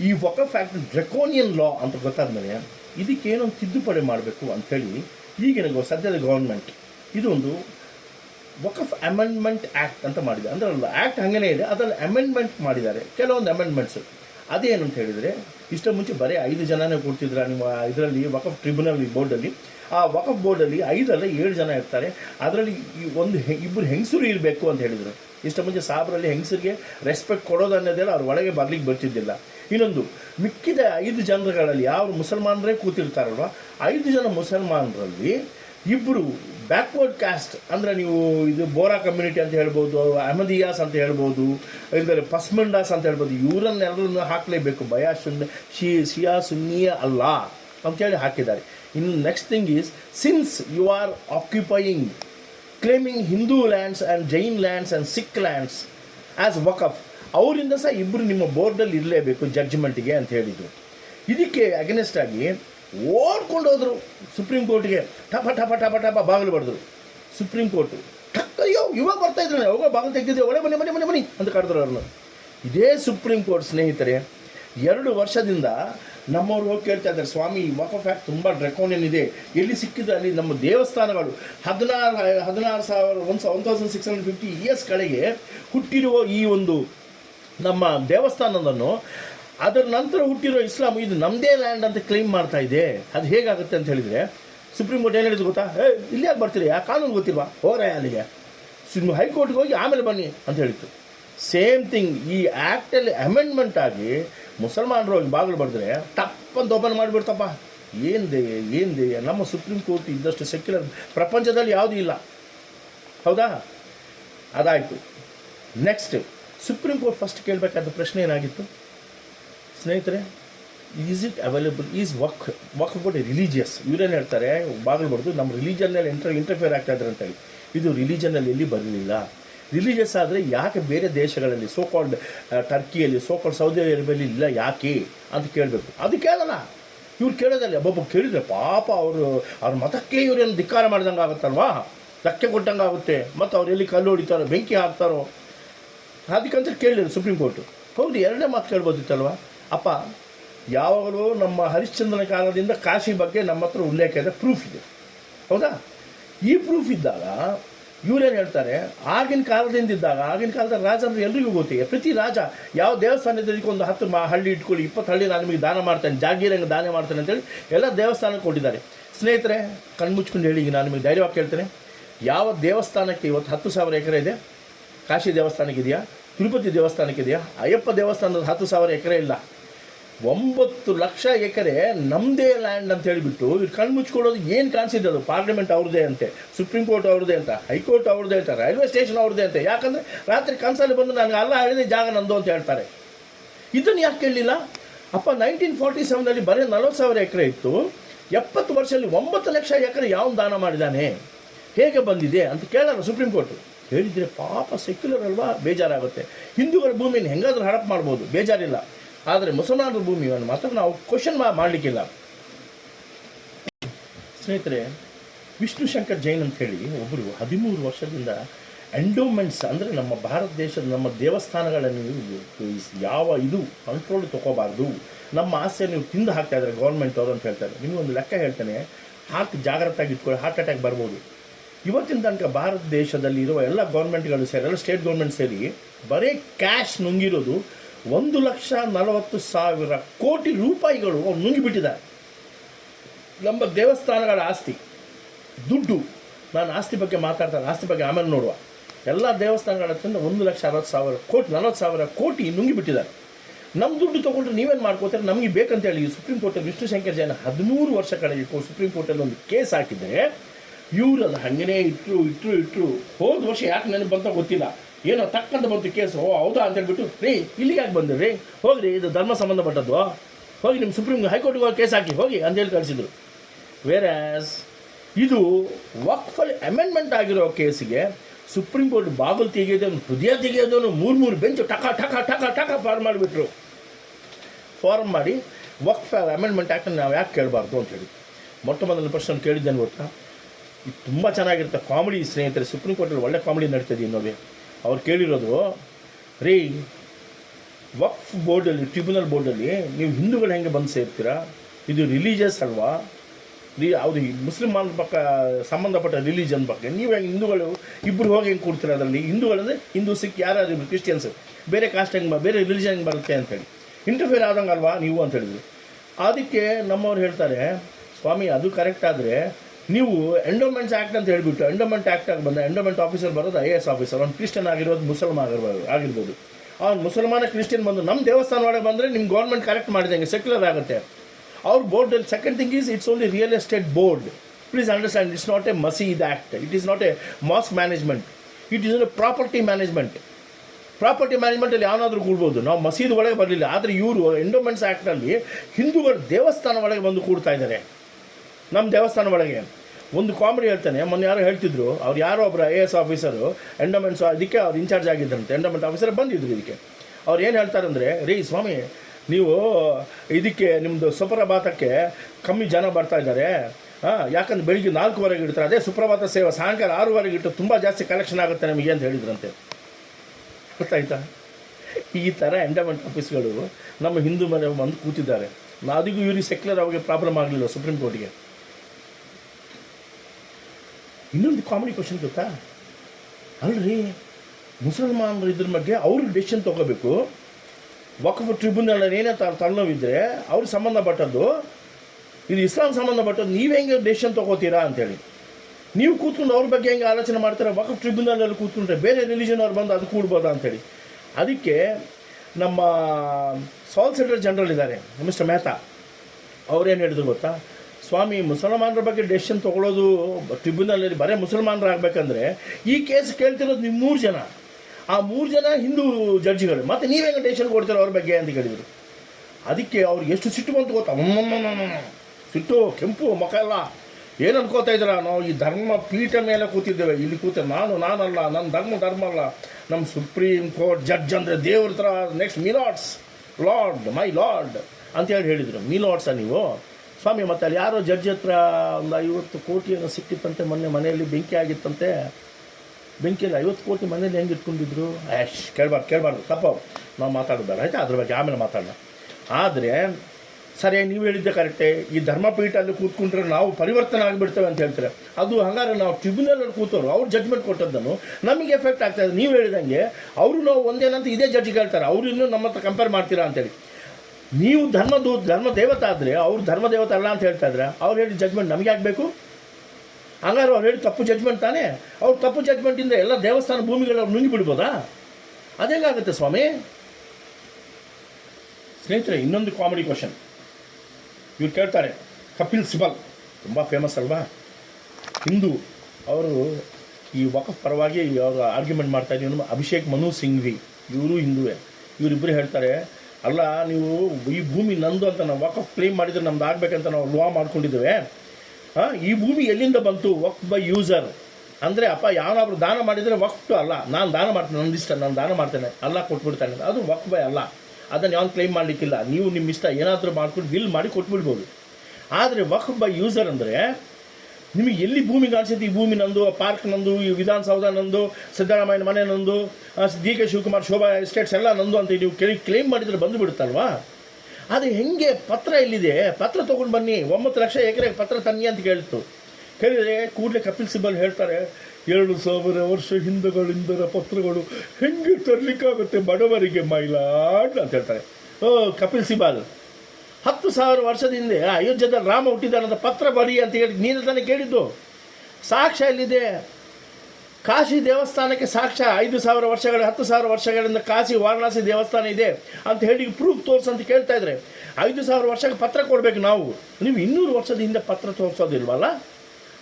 Speaker 1: ಈ ವಕಫ್ ಆ್ಯಕ್ಟ್ ಡ್ರೆಕೋನಿಯನ್ ಲಾ ಅಂತ ಗೊತ್ತಾದ್ಮೇಲೆ ಇದಕ್ಕೆ ಇದಕ್ಕೇನೊಂದು ತಿದ್ದುಪಡಿ ಮಾಡಬೇಕು ಅಂಥೇಳಿ ಈಗಿನ ಸದ್ಯದ ಗೌರ್ಮೆಂಟ್ ಇದೊಂದು ವಕಫ್ ಅಮೆಂಡ್ಮೆಂಟ್ ಆ್ಯಕ್ಟ್ ಅಂತ ಮಾಡಿದೆ ಅಂದರೆ ಆ್ಯಕ್ಟ್ ಹಾಗೇ ಇದೆ, ಅದರಲ್ಲಿ ಅಮೆಂಡ್ಮೆಂಟ್ ಮಾಡಿದ್ದಾರೆ. ಕೆಲವೊಂದು ಅಮೆಂಡ್ಮೆಂಟ್ಸು ಅದೇನು ಅಂತ ಹೇಳಿದರೆ, ಇಷ್ಟ ಮುಂಚೆ ಬರೀ ಐದು ಜನನೇ ಕೊಡ್ತಿದ್ರ ನಿಮ್ಮ ಇದರಲ್ಲಿ ವಕಫ್ ಟ್ರಿಬ್ಯುನಲ್ ಬೋರ್ಡಲ್ಲಿ ಆ ವಕಫ್ ಬೋರ್ಡಲ್ಲಿ ಐದಲ್ಲ ಏಳು ಜನ ಇರ್ತಾರೆ. ಅದರಲ್ಲಿ ಈ ಒಂದು ಇಬ್ಬರು ಹೆಂಗಸರು ಇರಬೇಕು ಅಂತ ಹೇಳಿದರು. ಇಷ್ಟ ಮುಂಚೆ ಸಾಬ್ರಲ್ಲಿ ಹೆಂಗಸರಿಗೆ ರೆಸ್ಪೆಕ್ಟ್ ಕೊಡೋದು ಅನ್ನೋದೆಲ್ಲ ಅವ್ರ ಒಳಗೆ ಬರ್ಲಿಕ್ಕೆ ಬರ್ತಿದ್ದಿಲ್ಲ. ಇನ್ನೊಂದು, ಮಿಕ್ಕಿದ ಐದು ಜನರುಗಳಲ್ಲಿ ಯಾರು ಮುಸಲ್ಮಾನರೇ ಕೂತಿರ್ತಾರಲ್ವ? ಐದು ಜನ ಮುಸಲ್ಮಾನರಲ್ಲಿ ಇಬ್ಬರು ಬ್ಯಾಕ್ವರ್ಡ್ ಕ್ಯಾಸ್ಟ್ ಅಂದರೆ ನೀವು ಇದು ಬೋರಾ ಕಮ್ಯುನಿಟಿ ಅಂತ ಹೇಳ್ಬೋದು ಅಹಮದಿಯಾಸ್ ಅಂತ ಹೇಳ್ಬೋದು ಇಲ್ಲದ್ರೆ ಪಸ್ಮಂಡಾಸ್ ಅಂತ ಹೇಳ್ಬೋದು ಇವರನ್ನೆಲ್ಲರನ್ನು ಹಾಕಲೇಬೇಕು. ಬಯಾ ಶುನ್ ಶಿ, ಶಿಯಾ ಸುನ್ನಿಯ ಅಲ್ಲ ಅಂತೇಳಿ ಹಾಕಿದ್ದಾರೆ. ಇನ್ನು next thing is, since you are occupying, claiming Hindu lands and Jain lands and Sikh lands as Waqf. ಅವರಿಂದ ಸಹ ಇಬ್ಬರು ನಿಮ್ಮ ಬೋರ್ಡಲ್ಲಿ ಇರಲೇಬೇಕು ಜಡ್ಜ್ಮೆಂಟಿಗೆ ಅಂತ ಹೇಳಿದರು. ಇದಕ್ಕೆ ಅಗೇನೆಸ್ಟ್ ಆಗಿ ಓಡ್ಕೊಂಡು ಹೋದರು. ಸುಪ್ರೀಂ ಕೋರ್ಟ್ಗೆ ಟಪ ಟಪ ಟಪ ಟಪ ಬಾಗಿಲು ಬಡಿದ್ರು. ಸುಪ್ರೀಂ ಕೋರ್ಟು ಅಯ್ಯೋ, ಇವಾಗ ಬರ್ತಾ ಇದ್ರು. ಯಾವಾಗ ಬಾಗಿಲು ತೆಗೆದಿದ್ದೆ ಒಳ್ಳೆ ಮನೆ ಮನೆ ಮನೆ ಮನೆ ಅಂತ ಕರೆದ್ರು ಅವ್ರನ್ನ. ಇದೇ ಸುಪ್ರೀಂ ಕೋರ್ಟ್ ಸ್ನೇಹಿತರೆ, ಎರಡು ವರ್ಷದಿಂದ ನಮ್ಮವ್ರು ಹೋಗಿ ಕೇಳ್ತಾ ಇದ್ದಾರೆ, ಸ್ವಾಮಿ ವಕಫ್ ಆ್ಯಕ್ಟ್ ತುಂಬ ಡ್ರೆಕೋನಿಯನ್ ಇದೆ. ಎಲ್ಲಿ ಸಿಕ್ಕಿದೆ ಅಲ್ಲಿ ನಮ್ಮ ದೇವಸ್ಥಾನಗಳು ಹದಿನಾರು ಹದಿನಾರು ಸಾವಿರ one one thousand six hundred fifty years ಕಡೆಗೆ ಹುಟ್ಟಿರುವ ಈ ಒಂದು ನಮ್ಮ ದೇವಸ್ಥಾನವನ್ನು ಅದರ ನಂತರ ಹುಟ್ಟಿರೋ ಇಸ್ಲಾಂ ಇದು ನಮ್ಮದೇ ಲ್ಯಾಂಡ್ ಅಂತ ಕ್ಲೈಮ್ ಮಾಡ್ತಾ ಇದೆ. ಅದು ಹೇಗಾಗುತ್ತೆ ಅಂತ ಹೇಳಿದರೆ ಸುಪ್ರೀಂ ಕೋರ್ಟ್ ಏನು ಹೇಳಿದ್ರು ಗೊತ್ತಾ? ಏ, ಇಲ್ಲಿ ಯಾಕೆ ಬರ್ತೀರಿ? ಆ ಕಾನೂನು ಗೊತ್ತಿಲ್ವಾ? ಹೋಗ್ರೆ ಅಲ್ಲಿಗೆ. ಸುಮ್ಮ ಹೈಕೋರ್ಟ್ಗೆ ಹೋಗಿ ಆಮೇಲೆ ಬನ್ನಿ ಅಂತ ಹೇಳಿತ್ತು. ಸೇಮ್ ಥಿಂಗ್ ಈ ಆ್ಯಕ್ಟಲ್ಲಿ ಅಮೆಂಡ್ಮೆಂಟ್ ಆಗಿ ಮುಸಲ್ಮಾನರು ಹೋಗಿ ಬಾಗಿಲು ಬರೆದ್ರೆ ತಪ್ಪಂತ ಓಪನ್ ಮಾಡಿಬಿಡ್ತಪ್ಪ. ಏನಿದೆ ಏನಿದೆ ನಮ್ಮ ಸುಪ್ರೀಂ ಕೋರ್ಟ್ ಇದ್ದಷ್ಟು ಸೆಕ್ಯುಲರ್ ಪ್ರಪಂಚದಲ್ಲಿ ಯಾವುದೂ ಇಲ್ಲ. ಹೌದಾ? ಅದಾಯಿತು. ನೆಕ್ಸ್ಟ್ ಸುಪ್ರೀಂ ಕೋರ್ಟ್ ಫಸ್ಟ್ ಕೇಳಬೇಕಾದ ಪ್ರಶ್ನೆ ಏನಾಗಿತ್ತು? ಸ್ನೇಹಿತರೆ is it available is waqf waqf but religious ಇವರೇನು ಹೇಳ್ತಾರೆ, ಬಾಗಿಲು ಬಡ್ದು ನಮ್ಮ ರಿಲಿಜನ್ನಲ್ಲಿ ಎಂಟ್ರ ಇಂಟರ್ಫಿಯರ್ ಆಗ್ತಾ ಇದ್ದಾರೆ ಅಂತೇಳಿ. ಇದು ರಿಲಿಜನಲ್ಲಿ ಎಲ್ಲಿ ಬರಲಿಲ್ಲ. ರಿಲಿಜಿಯಸ್ ಆದರೆ ಯಾಕೆ ಬೇರೆ ದೇಶಗಳಲ್ಲಿ ಸೋ ಕಾಲ್ಡ್ ಟರ್ಕಿಯಲ್ಲಿ ಸೋ ಕಾಲ್ಡ್ ಸೌದಿ ಅರೇಬಿಯಲ್ಲಿ ಇಲ್ಲ ಯಾಕೆ ಅಂತ ಕೇಳಬೇಕು. ಅದು ಕೇಳಲ್ಲ. ಇವ್ರು ಕೇಳೋದಲ್ಲ ಒಬ್ಬೊಬ್ಬ ಕೇಳಿದ್ರೆ ಪಾಪ ಅವರು, ಅವ್ರ ಮತಕ್ಕೆ ಇವರೇನು ಧಿಕ್ಕಾರ ಮಾಡ್ದಂಗೆ ಆಗುತ್ತಲ್ವಾ? ಧಕ್ಕೆ ಕೊಟ್ಟಂಗೆ ಆಗುತ್ತೆ. ಮತ್ತು ಅವ್ರು ಎಲ್ಲಿ ಕಲ್ಲು ಹೊಡಿತಾರೋ, ಬೆಂಕಿ ಹಾಕ್ತಾರೋ. ಅದಕ್ಕಂತ ಕೇಳಿದ್ರು ಸುಪ್ರೀಂ ಕೋರ್ಟು. ಹೌದು, ಎರಡನೇ ಮಾತು ಕೇಳ್ಬೋದಿತ್ತಲ್ವ? ಅಪ್ಪ, ಯಾವಾಗಲೂ ನಮ್ಮ ಹರಿಶ್ಚಂದ್ರನ ಕಾಲದಿಂದ ಕಾಶಿ ಬಗ್ಗೆ ನಮ್ಮ ಹತ್ರ ಉಲ್ಲೇಖ ಇದೆ ಪ್ರೂಫ್ ಇದೆ. ಹೌದಾ? ಈ ಪ್ರೂಫ್ ಇದ್ದಾಗ ಇವರೇನು ಹೇಳ್ತಾರೆ, ಆಗಿನ ಕಾಲದಿಂದ ಇದ್ದಾಗ, ಆಗಿನ ಕಾಲದ ರಾಜ ಅಂದರೆ ಎಲ್ರಿಗೂ ಗೊತ್ತಿದೆ ಪ್ರತಿ ರಾಜ ಯಾವ ದೇವಸ್ಥಾನದಲ್ಲಿ ಒಂದು ಹತ್ತು ಮಾ, ಹಳ್ಳಿ ಇಟ್ಕೊಳ್ಳಿ, ಇಪ್ಪತ್ತು ಹಳ್ಳಿ ನಾನು ನಿಮಗೆ ದಾನ ಮಾಡ್ತೇನೆ ಜಾಗೀರಂಗೆ ದಾನ ಮಾಡ್ತೇನೆ ಅಂತೇಳಿ ಎಲ್ಲ ದೇವಸ್ಥಾನಕ್ಕೆ ಕೊಟ್ಟಿದ್ದಾರೆ. ಸ್ನೇಹಿತರೆ ಕಣ್ಮುಚ್ಕೊಂಡು ಹೇಳಿ, ಈಗ ನಾನು ನಿಮಗೆ ಧೈರ್ಯವಾಗಿ ಕೇಳ್ತೇನೆ. ಯಾವ ದೇವಸ್ಥಾನಕ್ಕೆ ಇವತ್ತು ಹತ್ತು ಸಾವಿರ ಎಕರೆ ಇದೆ? ಕಾಶಿ ದೇವಸ್ಥಾನಕ್ಕಿದೆಯಾ ತಿರುಪತಿ ದೇವಸ್ಥಾನಕ್ಕೆ ಇದೆಯಾ? ಅಯ್ಯಪ್ಪ ದೇವಸ್ಥಾನದ ಹತ್ತು ಸಾವಿರ ಎಕರೆ ಇಲ್ಲ. ಒಂಬತ್ತು ಲಕ್ಷ ಎಕರೆ ನಮ್ಮದೇ ಲ್ಯಾಂಡ್ ಅಂತ ಹೇಳಿಬಿಟ್ಟು ಇವ್ರು ಕಣ್ಣು ಮುಚ್ಕೊಳ್ಳೋದು ಏನು ಕಾಣಿಸಿದ್ದು ಅದು? ಪಾರ್ಲಿಮೆಂಟ್ ಅವ್ರದೇ ಅಂತೆ ಸುಪ್ರೀಂ ಕೋರ್ಟ್ ಅವ್ರದೇ ಅಂತ ಹೈಕೋರ್ಟ್ ಅವ್ರದ್ದೇ ಅಂತ ರೈಲ್ವೆ ಸ್ಟೇಷನ್ ಅವ್ರದ್ದೇ ಅಂತ. ಯಾಕಂದರೆ ರಾತ್ರಿ ಕನಸಲ್ಲಿ ಬಂದು ನನಗೆ ಅಲ್ಲ ಹೇಳಿದೆ ಜಾಗ ನಂದು ಅಂತ ಹೇಳ್ತಾರೆ. ಇದನ್ನು ಯಾಕೆ ಕೇಳಲಿಲ್ಲ? ಅಪ್ಪ ನೈನ್ಟೀನ್ ಫಾರ್ಟಿ ಸೆವೆನಲ್ಲಿ ಬರೀ ನಲ್ವತ್ತು ಸಾವಿರ ಎಕರೆ ಇತ್ತು. ಎಪ್ಪತ್ತು ವರ್ಷದಲ್ಲಿ ಒಂಬತ್ತು ಲಕ್ಷ ಎಕರೆ ಯಾವ ದಾನ ಮಾಡಿದ್ದಾನೆ ಹೇಗೆ ಬಂದಿದೆ ಅಂತ ಕೇಳಲ್ಲ ಸುಪ್ರೀಂ ಕೋರ್ಟು ಹೇಳಿದರೆ ಪಾಪ ಸೆಕ್ಯುಲರ್ ಅಲ್ವಾ? ಬೇಜಾರಾಗುತ್ತೆ. ಹಿಂದೂಗಳ ಭೂಮಿಯನ್ನು ಹೆಂಗಾದ್ರೂ ಹಡಪ್ ಮಾಡ್ಬೋದು. ಬೇಜಾರಿಲ್ಲ. ಆದರೆ ಮುಸಲ್ಮಾನರ ಭೂಮಿಯನ್ನು ಮಾತ್ರ ನಾವು ಕ್ವಶನ್ ಮಾಡಲಿಕ್ಕಿಲ್ಲ. ಸ್ನೇಹಿತರೆ, ವಿಷ್ಣು ಶಂಕರ್ ಜೈನ್ ಅಂತ ಹೇಳಿ ಒಬ್ಬರು ಹದಿಮೂರು ವರ್ಷದಿಂದ ಎಂಡೋಮೆಂಟ್ಸ್ ಅಂದರೆ ನಮ್ಮ ಭಾರತ ದೇಶದ ನಮ್ಮ ದೇವಸ್ಥಾನಗಳನ್ನು ಯಾವ ಇದು ಕಂಟ್ರೋಲ್ ತೊಗೋಬಾರ್ದು, ನಮ್ಮ ಆಸೆ ನೀವು ತಿಂದು ಹಾಕ್ತಾ ಇದ್ದಾರೆ ಗೌರ್ಮೆಂಟ್ ಅವರು ಅಂತ ಹೇಳ್ತಾರೆ. ನಿಮಗೊಂದು ಲೆಕ್ಕ ಹೇಳ್ತೇನೆ ಹಾಕಿ ಜಾಗ್ರತಾಗಿ ಇಟ್ಕೊಳ್ಳಿ ಹಾರ್ಟ್ ಅಟ್ಯಾಕ್ ಬರ್ಬೋದು. ಇವತ್ತಿನ ತನಕ ಭಾರತ ದೇಶದಲ್ಲಿ ಇರುವ ಎಲ್ಲ ಗೌರ್ಮೆಂಟ್ಗಳು ಸೇರಿ, ಎಲ್ಲ ಸ್ಟೇಟ್ ಗೌರ್ಮೆಂಟ್ ಸೇರಿ ಬರೀ ಕ್ಯಾಶ್ ನುಂಗಿರೋದು ಒಂದು ಲಕ್ಷ ನಲವತ್ತು ಸಾವಿರ ಕೋಟಿ ರೂಪಾಯಿಗಳು ಅವ್ರು ನುಂಗಿಬಿಟ್ಟಿದ್ದಾರೆ. ನಮ್ಮ ದೇವಸ್ಥಾನಗಳ ಆಸ್ತಿ, ದುಡ್ಡು, ನಾನು ಆಸ್ತಿ ಬಗ್ಗೆ ಮಾತಾಡ್ತಾನೆ, ಆಸ್ತಿ ಬಗ್ಗೆ ಆಮೇಲೆ ನೋಡುವ. ಎಲ್ಲ ದೇವಸ್ಥಾನಗಳ ಹತ್ರ ಒಂದು ಲಕ್ಷ ಅರವತ್ತು ಸಾವಿರ ಕೋಟಿ, ನಲವತ್ತು ಸಾವಿರ ಕೋಟಿ ನುಂಗಿಬಿಟ್ಟಿದ್ದಾರೆ. ನಮ್ಮ ದುಡ್ಡು ತೊಗೊಂಡ್ರೆ ನೀವೇನು ಮಾಡ್ಕೋತಾರೆ? ನಮಗೆ ಬೇಕಂತ ಹೇಳಿ ಸುಪ್ರೀಂ ಕೋರ್ಟಲ್ಲಿ ವಿಷ್ಣು ಶಂಕರ್ ಜೈನ ಹದಿಮೂರು ವರ್ಷ ಕಳೆದು ಸುಪ್ರೀಂ ಕೋರ್ಟಲ್ಲಿ ಒಂದು ಕೇಸ್ ಹಾಕಿದರೆ, ಇವರು ಅದು ಹಾಗೇ ಇಟ್ಟರು ಇಟ್ಟರು ಇಟ್ಟರು ಹೋದ ವರ್ಷ ಯಾಕೆ ನನಗೆ ಬಂತ ಗೊತ್ತಿಲ್ಲ. ಏನೋ ತಕ್ಕಂತ ಬಂತು ಕೇಸು. ಹೌದಾ ಅಂತ ಹೇಳ್ಬಿಟ್ಟು, ರೀ, ಇಲ್ಲಿಗೆ ಯಾಕೆ ಬಂದಿರಿ? ಹೋಗ್ರಿ, ಇದು ಧರ್ಮ ಸಂಬಂಧಪಟ್ಟದ್ದು. ಹೋಗಿ ನಿಮ್ಮ ಸುಪ್ರೀಂ ಹೈಕೋರ್ಟ್ಗೆ ಹೋಗಿ ಕೇಸ್ ಹಾಕಿ, ಹೋಗಿ ಅಂತೇಳಿ ಕಳಿಸಿದ್ರು. ವೇರ್ ಆ್ಯಸ್ ಇದು ವಕ್ಫಲ್ಲಿ ಅಮೆಂಡ್ಮೆಂಟ್ ಆಗಿರೋ ಕೇಸಿಗೆ ಸುಪ್ರೀಂ ಕೋರ್ಟ್ ಬಾಗಿಲು ತೆಗೆಯೋದನ್ನು ಹೃದಯ ತೆಗೆಯೋದನ್ನು ಮೂರು ಮೂರು ಬೆಂಚ್ ಟಕ ಟಕ ಟಕ ಟಕ ಫಾರ್ಮ್ ಮಾಡಿಬಿಟ್ರು. ಫಾರ್ಮ್ ಮಾಡಿ ವಕ್ಫ್ ಅಮೆಂಡ್ಮೆಂಟ್ ಆ್ಯಕ್ಟನ್ನು ನಾವು ಯಾಕೆ ಕೇಳಬಾರ್ದು ಅಂತ ಹೇಳಿ. ಮೊಟ್ಟ ಮೊದಲ ಪ್ರಶ್ನೆ ಕೇಳಿದ್ದೇನೆ ಗೊತ್ತಾ? ಇದು ತುಂಬ ಚೆನ್ನಾಗಿರುತ್ತೆ ಕಾಮಿಡಿ ಸ್ನೇಹಿತರೆ ಸುಪ್ರೀಂ ಕೋರ್ಟಲ್ಲಿ ಒಳ್ಳೆ ಕಾಮಿಡಿ ನಡೀತದೆ ಇನ್ನೊಬ್ಬೆ ಅವ್ರು ಕೇಳಿರೋದು, ರೀ, ವಕ್ಫ್ ಬೋರ್ಡಲ್ಲಿ, ಟ್ರಿಬ್ಯುನಲ್ ಬೋರ್ಡಲ್ಲಿ ನೀವು ಹಿಂದೂಗಳು ಹೆಂಗೆ ಬಂದು ಸೇರ್ತೀರಾ? ಇದು ರಿಲೀಜಿಯಸ್ ಅಲ್ವಾ? ರೀ ಅವ್ರು ಮುಸ್ಲಿಮಾನ್ ಪಕ್ಕ ಸಂಬಂಧಪಟ್ಟ ರಿಲಿಜನ್ ಬಗ್ಗೆ. ನೀವು ಹೆಂಗೆ ಹಿಂದೂಗಳು ಇಬ್ಬರು ಹೋಗಿ ಹೆಂಗೆ ಕೊಡ್ತೀರಾ ಅದರಲ್ಲಿ? ಹಿಂದೂಗಳಂದರೆ ಹಿಂದೂ, ಸಿಖ್ ಯಾರು ಕ್ರಿಶ್ಚಿಯನ್ಸ್, ಬೇರೆ ಕಾಸ್ಟ್ ಹೆಂಗೆ ಬೇರೆ ರಿಲಿಜನ್ ಹೆಂಗೆ ಬರುತ್ತೆ ಅಂತೇಳಿ. ಇಂಟರ್ಫಿಯರ್ ಆದಂಗೆ ಅಲ್ವಾ ನೀವು? ಅಂತ ಹೇಳಿದ್ರು. ಅದಕ್ಕೆ ನಮ್ಮವ್ರು ಹೇಳ್ತಾರೆ, ಸ್ವಾಮಿ, ಅದು ಕರೆಕ್ಟ್ ಆದರೆ ನೀವು ಎಂಡೋಮೆಂಟ್ಸ್ ಆ್ಯಕ್ಟ್ ಅಂತ ಹೇಳಿಬಿಟ್ಟು ಎಂಡೋಮೆಂಟ್ ಆ್ಯಕ್ಟ್ ಆಗಿ ಬಂದ ಎಂಡೋಮೆಂಟ್ ಆಫೀಸರ್ ಬರೋದು ಐ ಎ ಎಸ್ ಆಫೀಸರ್ ಅವ್ನು ಕ್ರಿಶ್ಚಿಯನ್ ಆಗಿರೋದು ಮುಸಲ್ಮಾನ್ ಆಗಿರ್ಬೋದು ಆಗಿರ್ಬೋದು. ಅವ್ನು ಮುಸಲ್ಮಾನ ಕ್ರಿಶ್ಚಿಯನ್ ಬಂದು ನಮ್ಮ ದೇವಸ್ಥಾನ ಒಳಗೆ ಬಂದರೆ ನಿಮ್ಮ ಗೌರ್ಮೆಂಟ್ ಕರೆಕ್ಟ್ ಮಾಡಿದಂಗೆ ಸೆಕ್ಯುಲರ್ ಆಗುತ್ತೆ. ಅವ್ರ ಬೋರ್ಡಲ್ಲಿ second thing is it's only real estate board please understand it's not a ಮಸೀದ್ act it is not a mosque management it is a property management property ಮ್ಯಾನೇಜ್ಮೆಂಟಲ್ಲಿ ಯಾವನಾದರೂ ಕೂಡ್ಬೋದು. ನಾವು ಮಸೀದ್ ಒಳಗೆ ಬರಲಿಲ್ಲ, ಆದರೆ ಇವರು ಎಂಡೋಮೆಂಟ್ಸ್ ಆ್ಯಕ್ಟಲ್ಲಿ ಹಿಂದೂಗಳು ದೇವಸ್ಥಾನ ಒಳಗೆ ಬಂದು ಕೂಡ್ತಾ ಇದ್ದಾರೆ ನಮ್ಮ ದೇವಸ್ಥಾನ ಒಳಗೆ. ಒಂದು ಕಾಮಿಡಿ ಹೇಳ್ತಾನೆ, ಮೊನ್ನೆ ಯಾರೋ ಹೇಳ್ತಿದ್ರು, ಅವ್ರು ಯಾರೋ ಒಬ್ಬರು I A S officer endowments ಅದಕ್ಕೆ ಅವ್ರು ಇನ್ಚಾರ್ಜ್ ಆಗಿದ್ದರಂತೆ ಎಂಡೋಮೆಂಟ್ ಆಫೀಸರ್ ಬಂದಿದ್ರು ಇದಕ್ಕೆ. ಅವ್ರು ಏನು ಹೇಳ್ತಾರಂದರೆ, ರೀ ಸ್ವಾಮಿ, ನೀವು ಇದಕ್ಕೆ ನಿಮ್ಮದು ಸುಪ್ರಭಾತಕ್ಕೆ ಕಮ್ಮಿ ಜನ ಬರ್ತಾ ಇದ್ದಾರೆ. ಹಾಂ, ಯಾಕಂದ್ರೆ ಬೆಳಿಗ್ಗೆ ನಾಲ್ಕುವರೆಗೆ ಇಡ್ತಾರೆ. ಅದೇ ಸುಪ್ರಭಾತ ಸೇವೆ ಸಾಯಂಕಾಲ ಆರೂವರೆಗೆ ಇಟ್ಟು ತುಂಬ ಜಾಸ್ತಿ ಕಲೆಕ್ಷನ್ ಆಗುತ್ತೆ ನಮಗೆ ಅಂತ ಹೇಳಿದ್ರಂತೆ. ಗೊತ್ತಾಯ್ತಾ? ಈ ಥರ ಎಂಡಮೆಂಟ್ ಆಫೀಸ್ಗಳು ನಮ್ಮ ಹಿಂದೂ ಮನೆ ಬಂದು ಕೂತಿದ್ದಾರೆ. ನಾ ಅದಿಗೂ ಇವ್ರಿಗೆ ಸೆಕ್ಯುಲರ್ ಅವಾಗ ಪ್ರಾಬ್ಲಮ್ ಆಗಲಿಲ್ಲ ಸುಪ್ರೀಂ ಕೋರ್ಟ್ಗೆ. ಇನ್ನೊಂದು ಕಾಮಿಡಿ ಕ್ವಶನ್ ಗೊತ್ತಾ? ಅಲ್ರಿ, ಮುಸಲ್ಮಾನರು ಇದ್ರ ಬಗ್ಗೆ ಅವ್ರಿಗೆ ಡೆಸಿಷನ್ ತೊಗೋಬೇಕು. ವಕ್ಫ್ ಟ್ರಿಬ್ಯುನಲ್ ಏನೇ ತಳ್ಳೋವಿದ್ರೆ ಅವ್ರಿಗೆ ಸಂಬಂಧಪಟ್ಟದ್ದು. ಇದು ಇಸ್ಲಾಂ ಸಂಬಂಧಪಟ್ಟದ್ದು, ನೀವು ಹೆಂಗೆ ಡೆಸಿಷನ್ ತೊಗೋತೀರಾ ಅಂತೇಳಿ. ನೀವು ಕೂತ್ಕೊಂಡು ಅವ್ರ ಬಗ್ಗೆ ಹೆಂಗೆ ಆಲೋಚನೆ ಮಾಡ್ತಾರೆ? ವಕ್ಫ್ ಟ್ರಿಬ್ಯುನಲಲ್ಲಿ ಕೂತ್ಕೊಂಡ್ರೆ ಬೇರೆ ರಿಲಿಜನ್ ಅವ್ರು ಬಂದು ಅದು ಕೂಡ್ಬೋದಾ ಅಂತೇಳಿ. ಅದಕ್ಕೆ ನಮ್ಮ ಸಾಲಿಸಿಟರ್ ಜನರಲ್ ಇದ್ದಾರೆ ಮಿಸ್ಟರ್ ಮೆಹ್ತಾ ಅವ್ರೇನು ಹೇಳಿದ್ರು ಗೊತ್ತಾ? ಸ್ವಾಮಿ, ಮುಸಲ್ಮಾನರ ಬಗ್ಗೆ ಡೆಸಿಷನ್ ತೊಗೊಳ್ಳೋದು ಟ್ರಿಬ್ಯುನಲಲ್ಲಿ ಬರೀ ಮುಸಲ್ಮಾನರು ಆಗಬೇಕಂದ್ರೆ ಈ ಕೇಸ್ ಕೇಳ್ತಿರೋದು ನಿಮ್ಮ ಮೂರು ಜನ. ಆ ಮೂರು ಜನ ಹಿಂದೂ ಜಡ್ಜ್ಗಳು ಮತ್ತು ನೀವೇ ಡೆಸಿಷನ್ ಕೊಡ್ತೀರ ಅವ್ರ ಬಗ್ಗೆ ಅಂತ ಕೇಳಿದರು. ಅದಕ್ಕೆ ಅವ್ರಿಗೆ ಎಷ್ಟು ಸಿಟ್ಟು ಬಂತು ಗೊತ್ತಾ. ಸಿಟ್ಟು, ಕೆಂಪು, ಮಕ ಎಲ್ಲ. ಏನು ಅನ್ಕೋತಾ ಇದ್ದೀರಾ ನಾವು? ಈ ಧರ್ಮ ಪೀಠ ಮೇಲೆ ಕೂತಿದ್ದೇವೆ. ಇಲ್ಲಿ ಕೂತೆ ನಾನು, ನಾನಲ್ಲ ನನ್ನ ಧರ್ಮ ಧರ್ಮ ಅಲ್ಲ. ನಮ್ಮ ಸುಪ್ರೀಂ ಕೋರ್ಟ್ ಜಡ್ಜ್ ಅಂದರೆ ದೇವ್ರ ಥರ next milords lord my lord ಅಂತೇಳಿ ಹೇಳಿದರು. ಮಿಲಾಡ್ಸ ನೀವು? ಸ್ವಾಮಿ, ಮತ್ತೆ ಅಲ್ಲಿ ಯಾರೋ ಜಡ್ಜ್ ಹತ್ರ ಒಂದು ಐವತ್ತು ಕೋಟಿ ಏನೋ ಸಿಕ್ಕಿತ್ತಂತೆ ಮೊನ್ನೆ ಮನೆಯಲ್ಲಿ ಬೆಂಕಿ ಆಗಿತ್ತಂತೆ. ಬೆಂಕಿಯಲ್ಲಿ ಐವತ್ತು ಕೋಟಿ ಮನೇಲಿ ಹೆಂಗೆ ಇಟ್ಕೊಂಡಿದ್ರು? ಆ್ಯಶ್ ಕೇಳಬಾರ್ದು ಕೇಳಬಾರ್ದು. ತಪ್ಪ. ನಾವು ಮಾತಾಡೋದಲ್ಲ ಆಯ್ತಾ? ಅದ್ರ ಬಗ್ಗೆ ಆಮೇಲೆ ಮಾತಾಡೋಣ. ಆದರೆ ಸರಿ ನೀವು ಹೇಳಿದ್ದೆ ಕರೆಕ್ಟೇ, ಈ ಧರ್ಮಪೀಠ ಅಲ್ಲಿ ಕೂತ್ಕೊಂಡ್ರೆ ನಾವು ಪರಿವರ್ತನೆ ಆಗಿಬಿಡ್ತೇವೆ ಅಂತ ಹೇಳ್ತಾರೆ. ಅದು ಹಂಗಾರೆ ನಾವು ಟ್ರಿಬ್ಯುನಲಲ್ಲಿ ಕೂತವರು, ಅವ್ರು ಜಡ್ಜ್ಮೆಂಟ್ ಕೊಟ್ಟದ್ದನ್ನು ನಮಗೆ ಎಫೆಕ್ಟ್ ಆಗ್ತಾಯಿದೆ ನೀವು ಹೇಳಿದಂಗೆ, ಅವರು ನಾವು ಒಂದೇನಂತ ಇದೇ ಜಡ್ಜ್ಗೆ ಹೇಳ್ತಾರೆ. ಅವರು ಇನ್ನೂ ನಮ್ಮ ಹತ್ರ ಕಂಪೇರ್ ಮಾಡ್ತೀರಾ ಅಂತೇಳಿ. ನೀವು ಧರ್ಮದ್ದು ಧರ್ಮ ದೇವತಾ ಆದರೆ ಅವ್ರು ಧರ್ಮ ದೇವತೆ ಅಲ್ಲ ಅಂತ ಹೇಳ್ತಾ ಇದ್ರೆ, ಅವ್ರು ಹೇಳಿ ಜಜ್ಮೆಂಟ್ ನಮಗೆ ಆಗಬೇಕು ಹಂಗಾದ್ರೆ ಅವ್ರು ಹೇಳಿ ತಪ್ಪು ಜಜ್ಮೆಂಟ್ ತಾನೇ. ಅವ್ರು ತಪ್ಪು ಜಜ್ಮೆಂಟಿಂದ ಎಲ್ಲ ದೇವಸ್ಥಾನ ಭೂಮಿಗಳು ಅವ್ರು ನುಂಗಿ ಬಿಡ್ಬೋದಾ? ಅದೇಗಾಗುತ್ತೆ ಸ್ವಾಮಿ. ಸ್ನೇಹಿತರೆ, ಇನ್ನೊಂದು ಕಾಮಿಡಿ ಕ್ವಶನ್ ಇವ್ರು ಕೇಳ್ತಾರೆ, ಕಪಿಲ್ ಸಿಬಲ್, ತುಂಬ ಫೇಮಸ್ ಅಲ್ವಾ? ಹಿಂದೂ ಅವರು ಈ ವಕಫ್ ಪರವಾಗಿ ಅವರು ಆರ್ಗ್ಯುಮೆಂಟ್ ಮಾಡ್ತಾ ಇದ್ದೀವಿ ಅಭಿಷೇಕ್ ಮನು ಸಿಂಘ್ವಿ. ಇವರು ಹಿಂದೂವೇ. ಇವರಿಬ್ಬರು ಹೇಳ್ತಾರೆ ಅಲ್ಲ, ನೀವು ಈ ಭೂಮಿ ನಂದು ಅಂತ ನಾವು ವಕಫ್ ಕ್ಲೇಮ್ ಮಾಡಿದ್ರೆ ನಮ್ದು ಆಗ್ಬೇಕಂತ ನಾವು ಲಾ ಮಾಡ್ಕೊಂಡಿದ್ದೇವೆ. ಹಾಂ, ಈ ಭೂಮಿ ಎಲ್ಲಿಂದ ಬಂತು? Waqf by user. ಅಂದರೆ ಅಪ್ಪ, ಯಾವನಾದ್ರು ದಾನ ಮಾಡಿದರೆ ವಕ್ಟು ಅಲ್ಲ, ನಾನು ದಾನ ಮಾಡ್ತೇನೆ ನಂದು ಇಷ್ಟ, ನಾನು ದಾನ ಮಾಡ್ತೇನೆ, ಅಲ್ಲ ಕೊಟ್ಬಿಡ್ತಾನೆ. ಅದು ವಕ್ ಬೈ ಅಲ್ಲ. ಅದನ್ನು ಯಾವನು ಕ್ಲೈಮ್ ಮಾಡಲಿಕ್ಕಿಲ್ಲ. ನೀವು ನಿಮ್ಮ ಇಷ್ಟ ಏನಾದರೂ ಮಾಡ್ಕೊಂಡು ಬಿಲ್ ಮಾಡಿ ಕೊಟ್ಬಿಡ್ಬೋದು. ಆದರೆ ವಕ್ ಬೈ ಯೂಸರ್ ಅಂದರೆ ನಿಮಗೆ ಎಲ್ಲಿ ಭೂಮಿ ಕಾಣಿಸುತ್ತೆ? ಈ ಭೂಮಿ ನಂದು ಪಾರ್ಕ್ ನಂದು, ಈ ವಿಧಾನಸೌಧ ನಂದು ಸಿದ್ದರಾಮಯ್ಯನ ಮನೆ ನಂದು D K Shivakumar Shobha estates ಎಲ್ಲ ನಂದು ಅಂತ ನೀವು ಕೇಳಿ ಕ್ಲೇಮ್ ಮಾಡಿದರೆ ಬಂದು ಬಿಡುತ್ತಲ್ವಾ? ಅದು ಹೆಂಗೆ ಪತ್ರ ಎಲ್ಲಿದೆ? ಪತ್ರ ತೊಗೊಂಡು ಬನ್ನಿ. ಒಂಬತ್ತು ಲಕ್ಷ ಎಕರೆಗೆ ಪತ್ರ ತನ್ನಿ ಅಂತ ಕೇಳ್ತು ಕೇಳಿದರೆ ಕೂಡಲೇ ಕಪಿಲ್ ಸಿಬ್ಬಲ್ ಹೇಳ್ತಾರೆ, ಎರಡು ಸಾವಿರ ವರ್ಷ ಹಿಂದಗಳಿಂದರ ಪತ್ರಗಳು ಹೆಂಗೆ ತರಲಿಕ್ಕಾಗುತ್ತೆ ಬಡವರಿಗೆ, ಮೈಲಾಡ್ ಅಂತ ಹೇಳ್ತಾರೆ. ಓ, ಕಪಿಲ್ ಸಿಬಾಲ್ ಹತ್ತು ಸಾವಿರ ವರ್ಷದ ಹಿಂದೆ ಅಯೋಧ್ಯದಲ್ಲಿ ರಾಮ ಹುಟ್ಟಿದಾನಂತ ಪತ್ರ ಬರಿ ಅಂತ ಹೇಳಿ ನೀನು ತಾನೇ ಕೇಳಿದ್ದು. ಸಾಕ್ಷ್ಯ ಎಲ್ಲಿದೆ? ಕಾಶಿ ದೇವಸ್ಥಾನಕ್ಕೆ ಸಾಕ್ಷ್ಯ ಐದು ಸಾವಿರ ವರ್ಷಗಳ, ಹತ್ತು ಸಾವಿರ ವರ್ಷಗಳಿಂದ ಕಾಶಿ ವಾರಣಾಸಿ ದೇವಸ್ಥಾನ ಇದೆ ಅಂತ ಹೇಳಿ ಪ್ರೂಫ್ ತೋರಿಸು ಅಂತ ಕೇಳ್ತಾ ಇದ್ರೆ ಐದು ಸಾವಿರ ವರ್ಷಕ್ಕೆ ಪತ್ರ ಕೊಡಬೇಕು ನಾವು. ನೀವು ಇನ್ನೂರು ವರ್ಷದ ಹಿಂದೆ ಪತ್ರ ತೋರಿಸೋದಿಲ್ವಲ್ಲ?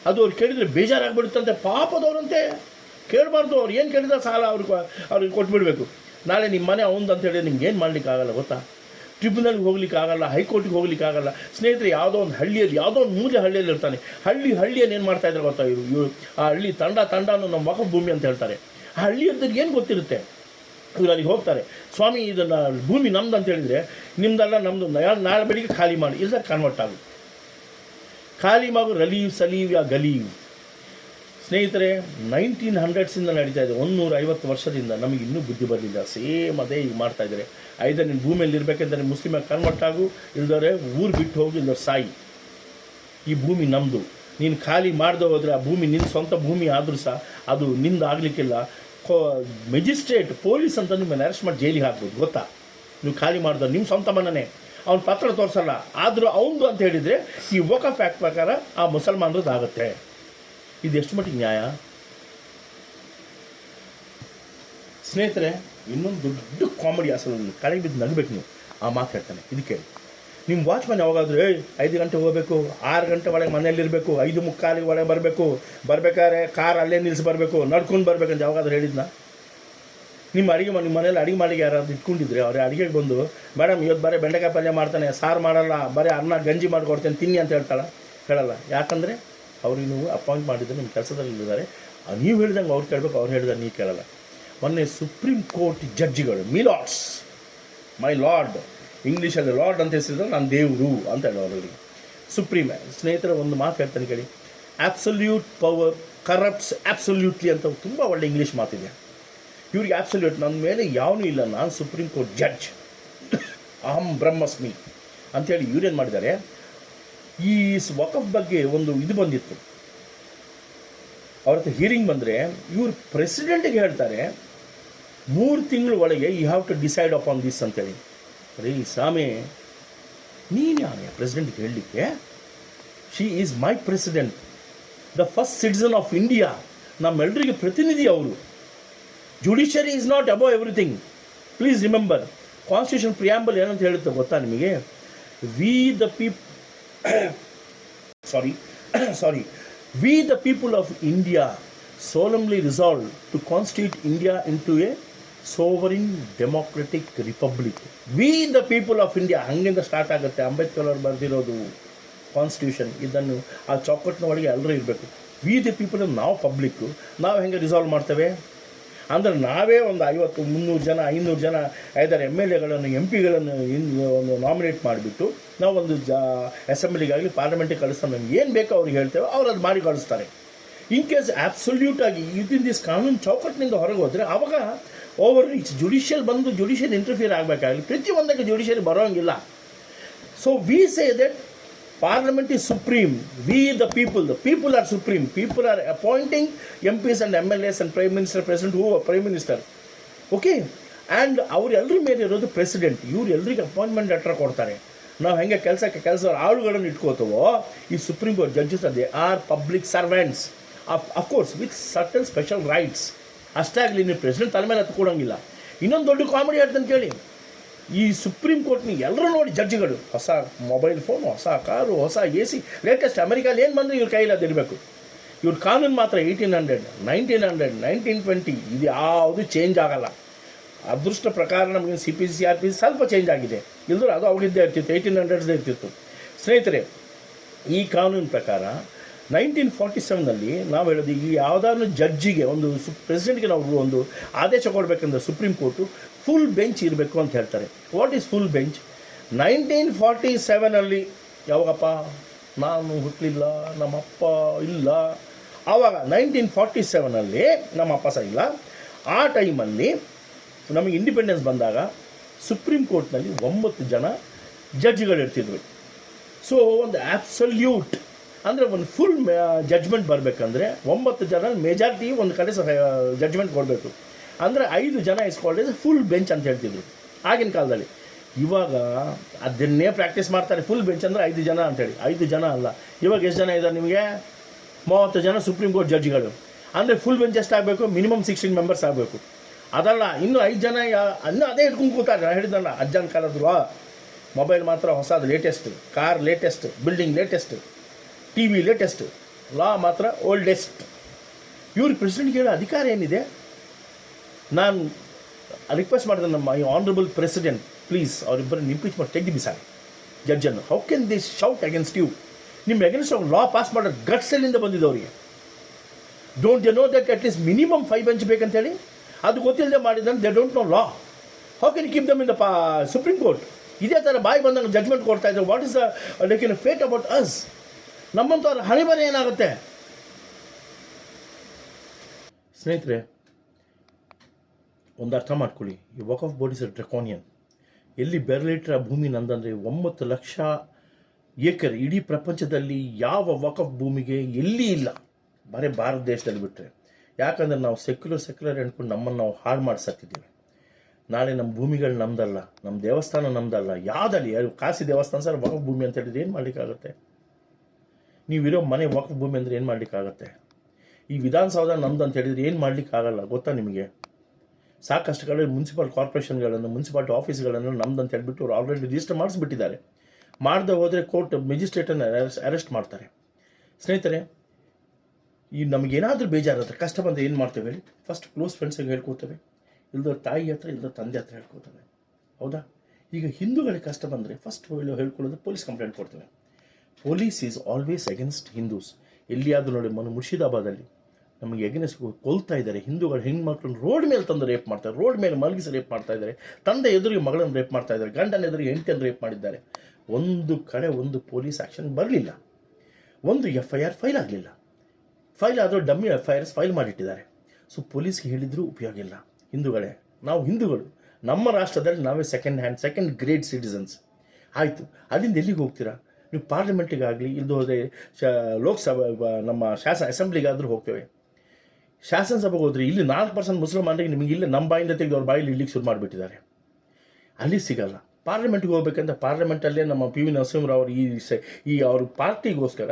Speaker 1: ಅದು ಅವ್ರು ಕೇಳಿದರೆ ಬೇಜಾರಾಗ್ಬಿಡುತ್ತಂತೆ, ಪಾಪದವರಂತೆ. ಕೇಳಬಾರ್ದು, ಅವ್ರು ಏನು ಕೇಳಿದ್ರೆ ಸಾಲ ಅವ್ರಿಗೆ ಅವ್ರಿಗೆ ಕೊಟ್ಬಿಡ್ಬೇಕು. ನಾಳೆ ನಿಮ್ಮ ಮನೆ ಅವಂದು ಅಂತ ನಿಮ್ಗೆ ಏನು ಮಾಡ್ಲಿಕ್ಕೆ ಆಗಲ್ಲ ಗೊತ್ತಾ? ಟ್ರಿಬ್ಯುನಲ್ಗೆ ಹೋಗ್ಲಿಕ್ಕೆ ಆಗಲ್ಲ, ಹೈಕೋರ್ಟಿಗೆ ಹೋಗ್ಲಿಕ್ಕೆ ಆಗಲ್ಲ. ಸ್ನೇಹಿತರೆ, ಯಾವುದೋ ಒಂದು ಹಳ್ಳಿಯಲ್ಲಿ, ಯಾವುದೋ ಒಂದು ಮೂಲೆ ಹಳ್ಳಿಯಲ್ಲಿ ಇರ್ತಾನೆ. ಹಳ್ಳಿ ಹಳ್ಳಿಯನ್ನು ಏನು ಮಾಡ್ತಾ ಇದ್ದಾರೆ ಗೊತ್ತಾ ಇವರು? ಇವರು ಆ ಹಳ್ಳಿ ತಂಡ ತಂಡ ಅನ್ನೋ ನಮ್ಮ ಮಕ್ಕಳ ಭೂಮಿ ಅಂತ ಹೇಳ್ತಾರೆ. ಆ ಹಳ್ಳಿ ಅಂತದ್ದು ಏನು ಗೊತ್ತಿರುತ್ತೆ? ಇವರು ಅಲ್ಲಿಗೆ ಹೋಗ್ತಾರೆ. ಸ್ವಾಮಿ, ಇದನ್ನು ಭೂಮಿ ನಮ್ದು ಅಂತ ಹೇಳಿದರೆ ನಿಮ್ದಲ್ಲ ನಮ್ಮದು ನಾಳೆ ಬೆಳಿಗ್ಗೆ ಖಾಲಿ ಮಾಡಿ. ಇಲ್ಲ ಕನ್ವರ್ಟ್ ಆಗುತ್ತೆ ಖಾಲಿ ಮಾಡು ರಲೀವ್ ಸಲೀವ್ ಯಾ ಗಲೀವ್. ಸ್ನೇಹಿತರೆ ನೈನ್ಟೀನ್ ಹಂಡ್ರೆಡ್ಸಿಂದ ನಡೀತಾ ಇದೆ. ಒಂದೂರ ಐವತ್ತು ವರ್ಷದಿಂದ ನಮಗೆ ಇನ್ನೂ ಬುದ್ಧಿ ಬರಲಿಲ್ಲ. ಸೇಮ್ ಅದೇ ಈಗ ಮಾಡ್ತಾ ಇದ್ದಾರೆ. ಐದರ ನಿನ್ನ ಭೂಮಿಯಲ್ಲಿ ಇರಬೇಕೆಂದರೆ ಮುಸ್ಲಿಮಾಗಿ ಕನ್ವರ್ಟ್ ಆಗು ಇಲ್ದವ್ರೆ ಊರು ಬಿಟ್ಟು ಹೋಗಿ ಇಲ್ದವ್ರು ಸಾಯಿ. ಈ ಭೂಮಿ ನಮ್ಮದು ನೀನು ಖಾಲಿ ಮಾಡದೆ ಹೋದರೆ ಆ ಭೂಮಿ ನಿನ್ನ ಸ್ವಂತ ಭೂಮಿ ಆದರೂ ಸಹ ಅದು ನಿಂದು ಆಗಲಿಕ್ಕಿಲ್ಲ. ಕೋ, ಮೆಜಿಸ್ಟ್ರೇಟ್, ಪೊಲೀಸ್ ಅಂತ ನಿಮ್ಮನ್ನು ಅರೆಸ್ಟ್ ಮಾಡಿ ಜೈಲಿಗೆ ಹಾಕ್ಬೋದು. ಗೊತ್ತಾ? ನೀವು ಖಾಲಿ ಮಾಡ್ದ ನಿಮ್ಮ ಸ್ವಂತ ಮನನೇ. ಅವ್ನು ಪತ್ರ ತೋರಿಸಲ್ಲ. ಆದರೂ ಅವನದು ಅಂತ ಹೇಳಿದರೆ ಈ ವೋಕಫ್ ಆ್ಯಕ್ಟ್ ಪ್ರಕಾರ ಆ ಮುಸಲ್ಮಾನರದ್ದು ಆಗುತ್ತೆ. ಇದು ಎಷ್ಟು ಮಟ್ಟಿಗೆ ನ್ಯಾಯ? ಸ್ನೇಹಿತರೆ, ಇನ್ನೊಂದು ದೊಡ್ಡ ಕಾಮಿಡಿ ಅಸಲು ಕಳೆ ಬಿದ್ದು ನಗಬೇಕು ನೀವು. ಆ ಮಾತು ಹೇಳ್ತಾನೆ. ಇದಕ್ಕೆ ನಿಮ್ಮ ವಾಚ್ಮನ್ ಯಾವಾಗಾದರೂ, ಏಯ್, ಐದು ಗಂಟೆ ಹೋಗಬೇಕು, ಆರು ಗಂಟೆ ಒಳಗೆ ಮನೆಯಲ್ಲಿರಬೇಕು ಐದು ಮುಕ್ಕಾಲಿಗೆ ಒಳಗೆ ಬರಬೇಕು, ಬರಬೇಕಾದ್ರೆ ಕಾರ್ ಅಲ್ಲೇ ನಿಲ್ಲಿಸಿ ಬರಬೇಕು, ನಡ್ಕೊಂಡು ಬರಬೇಕಂತ ಯಾವಾಗಾದ್ರೂ ಹೇಳಿದ್ನ? ನಿಮ್ಮ ಅಡುಗೆ ನಿಮ್ಮ ಮನೇಲಿ ಅಡುಗೆ ಮಾಡಿಗೆ ಯಾರಾದ್ರು ಇಟ್ಕೊಂಡಿದ್ರೆ, ಅವ್ರ ಅಡುಗೆಗೆ ಬಂದು, ಮೇಡಮ್, ಇವತ್ತು ಬರೀ ಬೆಂಡೆಕಾಯಿ ಪಲ್ಯ ಮಾಡ್ತಾನೆ, ಸಾರು ಮಾಡಲ್ಲ, ಬರೀ ಅನ್ನ ಗಂಜಿ ಮಾಡಿಕೊಡ್ತೇನೆ, ತಿನ್ನಿ ಅಂತ ಹೇಳ್ತಾಳ? ಹೇಳಲ್ಲ. ಯಾಕಂದರೆ ಅವ್ರಿಗೆ ನೀವು ಅಪಾಯಿಂಟ್ ಮಾಡಿದ್ರೆ ನಿಮ್ಮ ಕೆಲಸದಲ್ಲಿ ಇದ್ದಾರೆ ನೀವು ಹೇಳಿದಂಗೆ ಅವ್ರು ಕೇಳಬೇಕು, ಅವ್ರು ಹೇಳಿದಾಗ ನೀವು ಕೇಳಲ್ಲ. ಮೊನ್ನೆ ಸುಪ್ರೀಂ ಕೋರ್ಟ್ ಜಡ್ಜಿಗಳು ಲಾರ್ಡ್ಸ್ ಮೈ ಲಾರ್ಡ್ ಇಂಗ್ಲೀಷಲ್ಲಿ ಲಾರ್ಡ್ ಅಂತ ಹೆಸರಿದ್ರೆ, ನಾನು ದೇವರು ಅಂತ ಹೇಳೋರು ಅವರಿಗೆ ಸುಪ್ರೀಮ್ ಸ್ನೇಹಿತರ, ಒಂದು ಮಾತು ಹೇಳ್ತಾನೆ ಕೇಳಿ. ಆ್ಯಬ್ಸಲ್ಯೂಟ್ ಪವರ್ ಕರಪ್ಟ್ಸ್ ಆ್ಯಬ್ಸಲ್ಯೂಟ್ಲಿ ಅಂತ ತುಂಬ ಒಳ್ಳೆ ಇಂಗ್ಲೀಷ್ ಮಾತಿದೆ. ಇವ್ರಿಗೆ ಆ್ಯಬ್ಸಲ್ಯೂಟ್ ನನ್ನ ಮೇಲೆ ಯಾವನೂ ಇಲ್ಲ, ನಾನು ಸುಪ್ರೀಂ ಕೋರ್ಟ್ ಜಡ್ಜ್ ಅಹಂ ಬ್ರಹ್ಮಸ್ಮಿ ಅಂಥೇಳಿ ಇವ್ರೇನು ಮಾಡಿದ್ದಾರೆ? ಈ ವಕಫ್ ಬಗ್ಗೆ ಒಂದು ಇದು ಬಂದಿತ್ತು. ಅವ್ರ ಹತ್ರ ಹಿಯರಿಂಗ್ ಬಂದರೆ ಇವರು ಪ್ರೆಸಿಡೆಂಟಿಗೆ ಹೇಳ್ತಾರೆ, ಮೂರು ತಿಂಗಳ ಒಳಗೆ you have to decide upon this ಅಂತೇಳಿ. ರೀ ಸ್ವಾಮಿ, ನೀನು ಯಾವ ಪ್ರೆಸಿಡೆಂಟ್ಗೆ ಹೇಳಲಿಕ್ಕೆ? She is my president the first citizen of India ನಮ್ಮೆಲ್ಲರಿಗೆ ಪ್ರತಿನಿಧಿ ಅವರು. Judiciary is not above everything please remember constitution preamble ಏನಂತ ಹೇಳುತ್ತೆ ಗೊತ್ತಾ ನಿಮಗೆ? We the peep sorry sorry we the people of India solemnly resolve to constitute India into a sovereign democratic republic we the people of India ಹಂಗಿಂದ start ಆಗುತ್ತೆ. ಅಂಬೇಡ್ಕರ್ ಅವ್ರು ಬರೆದಿರೋದು constitution ಇದನ್ನು ಆ ಚೌಕಟ್ಟಿನ ಒಳಗೆ ಎಲ್ಲರೂ ಇರಬೇಕು. ವಿ ದ ಪೀಪಲ್ ನಾವು ಪಬ್ಲಿಕ್ಕು ನಾವು ಹೆಂಗೆ ರಿಸಾಲ್ವ್ ಮಾಡ್ತೇವೆ? ಅಂದರೆ ನಾವೇ ಒಂದು ಐವತ್ತು, ಮುನ್ನೂರು ಜನ, ಐನೂರು ಜನ ಐದಾರು ಎಂ ಎಲ್ ಎಗಳನ್ನು, ಎಂ ಪಿಗಳನ್ನು ಒಂದು ನಾಮಿನೇಟ್ ಮಾಡಿಬಿಟ್ಟು ನಾವು ಒಂದು ಜಾ ಅಸೆಂಬ್ಲಿಗಾಗಲಿ ಪಾರ್ಲಿಮೆಂಟಿಗೆ ಕಳಿಸ್ತಾರೆ ನಮ್ಗೆ ಏನು ಬೇಕೋ ಅವ್ರಿಗೆ ಹೇಳ್ತೇವೆ, ಅವ್ರು ಅದು ಮಾಡಿ ಕಳಿಸ್ತಾರೆ. ಇನ್ ಕೇಸ್ ಆಬ್ಸೊಲ್ಯೂಟಾಗಿ ಆಗಿ ಇದಿನ್ ದಿಸ್ ಕಾನೂನು ಚೌಕಟ್ಟಿನಿಂದ ಹೊರಗೆ ಹೋದರೆ ಅವಾಗ ಓವರ್ ರೀಚ್ ಜುಡಿಷಿಯಲ್ ಬಂದು ಜುಡಿಷಿಯಲ್ ಇಂಟರ್ಫಿಯರ್ ಆಗಬೇಕಾಗಲಿ, ಪ್ರತಿಯೊಂದಕ್ಕೆ ಜುಡಿಷಿಯಲ್ ಬರೋಂಗಿಲ್ಲ. So we say that supreme we the people the people are supreme people are appointing M Ps and M L S and prime minister president who prime minister okay and ಅವರೆಲ್ಲರ ಮೇಲೆ ಇರೋದು president ಇವ್ರು ಎಲ್ರಿಗೆ appointment letter ಕೊಡ್ತಾರೆ. ನಾವು ಹೆಂಗೆ ಕೆಲಸಕ್ಕೆ ಕೆಲಸ ಆಳುಗಳನ್ನು ಇಟ್ಕೋತವೋ, ಈ supreme court judges they are public servants of of course with certain special rights ಅಷ್ಟೇ ಆಗಲಿ ನೀವು ಪ್ರೆಸಿಡೆಂಟ್ ತಲೆ ಮೇಲೆ ಹತ್ಕೊಡೋಂಗಿಲ್ಲ ಇನ್ನೊಂದು ದೊಡ್ಡ ಕಾಮಿಡಿ ಹೇಳ್ತಾನೆ ಕೇಳಿ. ಈ ಸುಪ್ರೀಂ ಕೋರ್ಟ್ನ ಎಲ್ಲರೂ ನೋಡಿ ಜಡ್ಜ್ಗಳು ಹೊಸ ಮೊಬೈಲ್ ಫೋನ್ ಹೊಸ ಕಾರು ಹೊಸ ಎ ಸಿ ಲೇಟೆಸ್ಟ್ ಅಮೆರಿಕಲ್ಲಿ ಏನು ಬಂದರೆ ಇವ್ರ ಕೈಯಲ್ಲಿ ಅದು ಇರಬೇಕು. ಇವ್ರ ಕಾನೂನು ಮಾತ್ರ eighteen hundred nineteen hundred nineteen twenty ಇದು ಯಾವುದು ಚೇಂಜ್ ಆಗಲ್ಲ. ಅದೃಷ್ಟ ಪ್ರಕಾರ ನಮಗೆ C P C R P ಸ್ವಲ್ಪ ಚೇಂಜ್ ಆಗಿದೆ. ಇಲ್ಲದ್ರೆ ಅದು ಅವಾಗಿದ್ದೇ ಇರ್ತಿತ್ತು ಏಯ್ಟೀನ್ ಹಂಡ್ರೆಡ್ಸ್ದೇ ಇರ್ತಿತ್ತು. ಸ್ನೇಹಿತರೆ, ಈ ಕಾನೂನು ಪ್ರಕಾರ ನೈನ್ಟೀನ್ ಫಾರ್ಟಿ ಸೆವೆನಲ್ಲಿ ನಾವು ಹೇಳೋದು ಈ ಯಾವುದಾದ್ರೂ ಜಡ್ಜಿಗೆ ಒಂದು ಸು ಪ್ರೆಸಿಡೆಂಟ್ಗೆ ನಾವು ಒಂದು ಆದೇಶ ಕೊಡಬೇಕಂದ್ರೆ ಸುಪ್ರೀಂ ಕೋರ್ಟು ಫುಲ್ ಬೆಂಚ್ ಇರಬೇಕು ಅಂತ ಹೇಳ್ತಾರೆ. What is full bench nineteen forty ಸೆವೆನಲ್ಲಿ ಯಾವಾಗಪ್ಪ? ನಾನು ಹುಟ್ಟಲಿಲ್ಲ ನಮ್ಮಪ್ಪ ಇಲ್ಲ. ಆವಾಗ ನೈನ್ಟೀನ್ ಫಾರ್ಟಿ ಸೆವೆನಲ್ಲಿ ನಮ್ಮ ಅಪ್ಪ ಸಹ ಇಲ್ಲ. ಆ ಟೈಮಲ್ಲಿ ನಮಗೆ ಇಂಡಿಪೆಂಡೆನ್ಸ್ ಬಂದಾಗ ಸುಪ್ರೀಂ ಕೋರ್ಟ್ನಲ್ಲಿ ಒಂಬತ್ತು ಜನ ಜಡ್ಜ್ಗಳು ಇರ್ತಿದ್ವಿ ಸೊ ಒಂದು ಆ್ಯಬ್ಸಲ್ಯೂಟ್ ಅಂದರೆ ಒಂದು ಫುಲ್ ಜಡ್ಜ್ಮೆಂಟ್ ಬರಬೇಕಂದ್ರೆ ಒಂಬತ್ತು ಜನ ಮೆಜಾರಿಟಿ ಒಂದು ಕಡೆ ಸಹ ಜಡ್ಜ್ಮೆಂಟ್ ಕೊಡಬೇಕು. ಅಂದರೆ ಐದು ಜನ ಇಸ್ಕೊಳ್ಳಿ ಫುಲ್ ಬೆಂಚ್ ಅಂತ ಹೇಳ್ತಿದ್ರು. ಆಗಿನ ಕಾಲದಲ್ಲಿ. ಇವಾಗ ಅದನ್ನೇ ಪ್ರಾಕ್ಟೀಸ್ ಮಾಡ್ತಾರೆ ಫುಲ್ ಬೆಂಚ್ ಅಂದರೆ ಐದು ಜನ ಅಂತೇಳಿ ಐದು ಜನ ಅಲ್ಲ. ಇವಾಗ ಎಷ್ಟು ಜನ ಇದ್ದಾರೆ ನಿಮಗೆ? ಮೂವತ್ತು ಜನ ಸುಪ್ರೀಂ ಕೋರ್ಟ್ ಜಡ್ಜ್ಗಳು ಅಂದರೆ ಫುಲ್ ಬೆಂಚ್ ಎಷ್ಟಾಗಬೇಕು ಮಿನಿಮಮ್ ಸಿಕ್ಸ್ಟೀನ್ ಮೆಂಬರ್ಸ್ ಆಗಬೇಕು. ಅದಲ್ಲ, ಇನ್ನೂ ಐದು ಜನ ಅನ್ನೂ ಅದೇ ಇಟ್ಕೊಂಡು ಕೂತಾರೆ. ನಾನು ಅಜ್ಜನ ಕಾಲದ್ರು. ಮೊಬೈಲ್ ಮಾತ್ರ ಹೊಸದು latest car latest building latest T V latest law ಮಾತ್ರ ಓಲ್ಡೆಸ್ಟ್ ಇವ್ರಿಗೆ ಪ್ರೆಸಿಡೆಂಟ್ಗೆ ಹೇಳೋ ಅಧಿಕಾರ ಏನಿದೆ? ನಾನು ರಿಕ್ವೆಸ್ಟ್ ಮಾಡಿದೆ ನಮ್ಮ ಈ ಆನರಬಲ್ ಪ್ರೆಸಿಡೆಂಟ್ ಪ್ಲೀಸ್ ಅವರಿಬ್ಬರನ್ನು ಮಾಡಿ ತೆಗೆದು ಬಿಸಾಡಿ ಜಡ್ಜನ್ನು how can this shout against you ನಿಮ್ಮ ಅಗೇನ್ಸ್ಟ್ ಅವ್ರು ಲಾ ಪಾಸ್ ಮಾಡೋ ಗಟ್ಸಲ್ಲಿಂದ ಬಂದಿದ್ದು ಅವರಿಗೆ don't they know that least minimum five bench ಬೇಕಂತೇಳಿ? ಅದು ಗೊತ್ತಿಲ್ಲದೆ ಮಾಡಿದ್ರೆ they don't know law how can keep them in the pa supreme court ಇದೇ ಥರ ಬಾಯಿ ಬಂದಾಗ ಜಜ್ಮೆಂಟ್ ಕೊಡ್ತಾ ಇದ್ದಾರೆ what is like in fate about us ನಮ್ಮಂಥವ್ರ ಹಣೆ ಬರ ಏನಾಗುತ್ತೆ? ಸ್ನೇಹಿತರೆ ಒಂದು ಅರ್ಥ ಮಾಡ್ಕೊಳ್ಳಿ ಈ Waqf of board is a draconian ಎಲ್ಲಿ ಬೆರಳಿಟ್ರ ಭೂಮಿ ನಂದಂದರೆ ಒಂಬತ್ತು ಲಕ್ಷ ಏಕರ್ ಇಡೀ ಪ್ರಪಂಚದಲ್ಲಿ ಯಾವ ವಕಫ್ ಭೂಮಿಗೆ ಎಲ್ಲಿ ಇಲ್ಲ. ಬರೀ ಭಾರತ ದೇಶದಲ್ಲಿ ಬಿಟ್ಟರೆ ಯಾಕಂದರೆ ನಾವು ಸೆಕ್ಯುಲರ್ ಸೆಕ್ಯುಲರ್ ಅಂದ್ಕೊಂಡು ನಮ್ಮನ್ನು ನಾವು ಹಾಳು ಮಾಡಿಸತ್ತಿದ್ದೀವಿ. ನಾಳೆ ನಮ್ಮ ಭೂಮಿಗಳು ನಮ್ದಲ್ಲ, ನಮ್ಮ ದೇವಸ್ಥಾನ ನಮ್ದಲ್ಲ, ಯಾವುದಲ್ಲಿ? ಕಾಸಿ ದೇವಸ್ಥಾನ ಸರ್ ವಕಫ್ ಭೂಮಿ ಅಂತ ಹೇಳಿದ್ರೆ ಏನು ಮಾಡಲಿಕ್ಕಾಗತ್ತೆ? ನೀವಿರೋ ಮನೆ ವಕ್ಫ್ ಭೂಮಿ ಅಂದರೆ ಏನು ಮಾಡಲಿಕ್ಕಾಗತ್ತೆ? ಈ ವಿಧಾನಸೌಧ ನಮ್ದು ಅಂತ ಹೇಳಿದ್ರೆ ಏನು ಮಾಡಲಿಕ್ಕಾಗಲ್ಲ, ಗೊತ್ತಾ ನಿಮಗೆ? ಸಾಕಷ್ಟು ಕಡೆ ಮುನ್ಸಿಪಲ್ ಕಾರ್ಪೊರೇಷನ್ಗಳನ್ನು, ಮುನ್ಸಿಪಾಲಿಟಿ ಆಫೀಸ್ಗಳನ್ನು ನಮ್ದು ಅಂತ ಹೇಳ್ಬಿಟ್ಟು ಅವ್ರು ಆಲ್ರೆಡಿ ರಿಜಿಸ್ಟರ್ ಮಾಡಿಸ್ಬಿಟ್ಟಿದ್ದಾರೆ. ಮಾಡದೆ ಹೋದರೆ ಕೋರ್ಟ್ ಮೆಜಿಸ್ಟ್ರೇಟನ್ನು ಅರೆಸ್ಟ್ ಮಾಡ್ತಾರೆ. ಸ್ನೇಹಿತರೆ, ಈ ನಮಗೇನಾದರೂ ಬೇಜಾರತ್ತೆ ಕಷ್ಟ ಬಂದರೆ ಏನು ಮಾಡ್ತೇವೆ ಹೇಳಿ? ಫಸ್ಟ್ ಕ್ಲೋಸ್ ಫ್ರೆಂಡ್ಸಿಗೆ ಹೇಳ್ಕೊತೇವೆ. ಇಲ್ದೋ ತಾಯಿ ಹತ್ರ ಇಲ್ದೋ ತಂದೆ ಹತ್ರ ಹೇಳ್ಕೊತೇವೆ. ಹೌದಾ? ಈಗ ಹಿಂದೂಗಳಿಗೆ ಕಷ್ಟ ಬಂದರೆ ಫಸ್ಟ್ ಹೇಳೋ ಹೇಳ್ಕೊಳ್ಳೋದು ಪೊಲೀಸ್ ಕಂಪ್ಲೇಂಟ್ ಕೊಡ್ತೇವೆ. Police is always against Hindus ಎಲ್ಲಿಯಾದರೂ ನೋಡಿ ಮನು ಮುರ್ಷಿದಾಬಾದಲ್ಲಿ ನಮಗೆ ಎಗ್ನೆಸ್ ಕೊಲ್ತಾ ಇದ್ದಾರೆ. ಹಿಂದೂಗಳು ಹೆಣ್ಮಕ್ಳನ್ನ ರೋಡ್ ಮೇಲೆ ತಂದು ರೇಪ್ ಮಾಡ್ತಾರೆ. ರೋಡ್ ಮೇಲೆ ಮಲಗಿಸಿ ರೇಪ್ ಮಾಡ್ತಾ ಇದ್ದಾರೆ. ತಂದೆ ಎದುರಿಗೆ ಮಗಳನ್ನು ರೇಪ್ ಮಾಡ್ತಾ ಇದ್ದಾರೆ. ಗಂಡನ ಎದುರಿಗೆ ಹೆಂಡತಿಯನ್ನು ರೇಪ್ ಮಾಡಿದ್ದಾರೆ. ಒಂದು ಕಡೆ ಒಂದು ಪೊಲೀಸ್ ಆ್ಯಕ್ಷನ್ ಬರಲಿಲ್ಲ. ಒಂದು ಎಫ್ ಐ ಆರ್ ಫೈಲ್ ಆಗಲಿಲ್ಲ. ಫೈಲ್ ಆದರೂ dummy F I hours file ಮಾಡಿಟ್ಟಿದ್ದಾರೆ. ಸೊ ಪೊಲೀಸ್ಗೆ ಹೇಳಿದರೂ ಉಪಯೋಗ ಇಲ್ಲ. ಹಿಂದೂಗಳೇ, ನಾವು ಹಿಂದೂಗಳು. ನಮ್ಮ ರಾಷ್ಟ್ರದಲ್ಲಿ ನಾವೇ second hand second grade citizens ಆಯಿತು. ಅಲ್ಲಿಂದ ಎಲ್ಲಿಗೆ ಹೋಗ್ತೀರಾ? ನೀವು ಪಾರ್ಲಿಮೆಂಟಿಗಾಗಲಿ ಇಲ್ಲದೆ ಹೋದರೆ ಶ ಲೋಕಸಭೆ, ನಮ್ಮ ಶಾಸನ ಅಸೆಂಬ್ಲಿಗಾದರೂ ಹೋಗ್ತೇವೆ. ಶಾಸನಸಭೆಗೆ ಹೋದ್ರೆ ಇಲ್ಲಿ ನಾಲ್ಕು ಪರ್ಸೆಂಟ್ ಮುಸಲ್ಮಾನರಿಗೆ ನಿಮಗೆ ಇಲ್ಲಿ ನಮ್ಮ ಬಾಯಿಂದ ತೆಗೆದು ಅವ್ರ ಬಾಯಲ್ಲಿ ಇಲ್ಲಿಗೆ ಶುರು ಮಾಡಿಬಿಟ್ಟಿದ್ದಾರೆ. ಅಲ್ಲಿ ಸಿಗಲ್ಲ. ಪಾರ್ಲಿಮೆಂಟ್ಗೆ ಹೋಗ್ಬೇಕಂತ ಪಾರ್ಲಿಮೆಂಟಲ್ಲೇ ನಮ್ಮ ಪಿ ವಿ ನರಸಿಂಹರಾವ್ ಅವರು ಈ ಈ ಅವ್ರ ಪಾರ್ಟಿಗೋಸ್ಕರ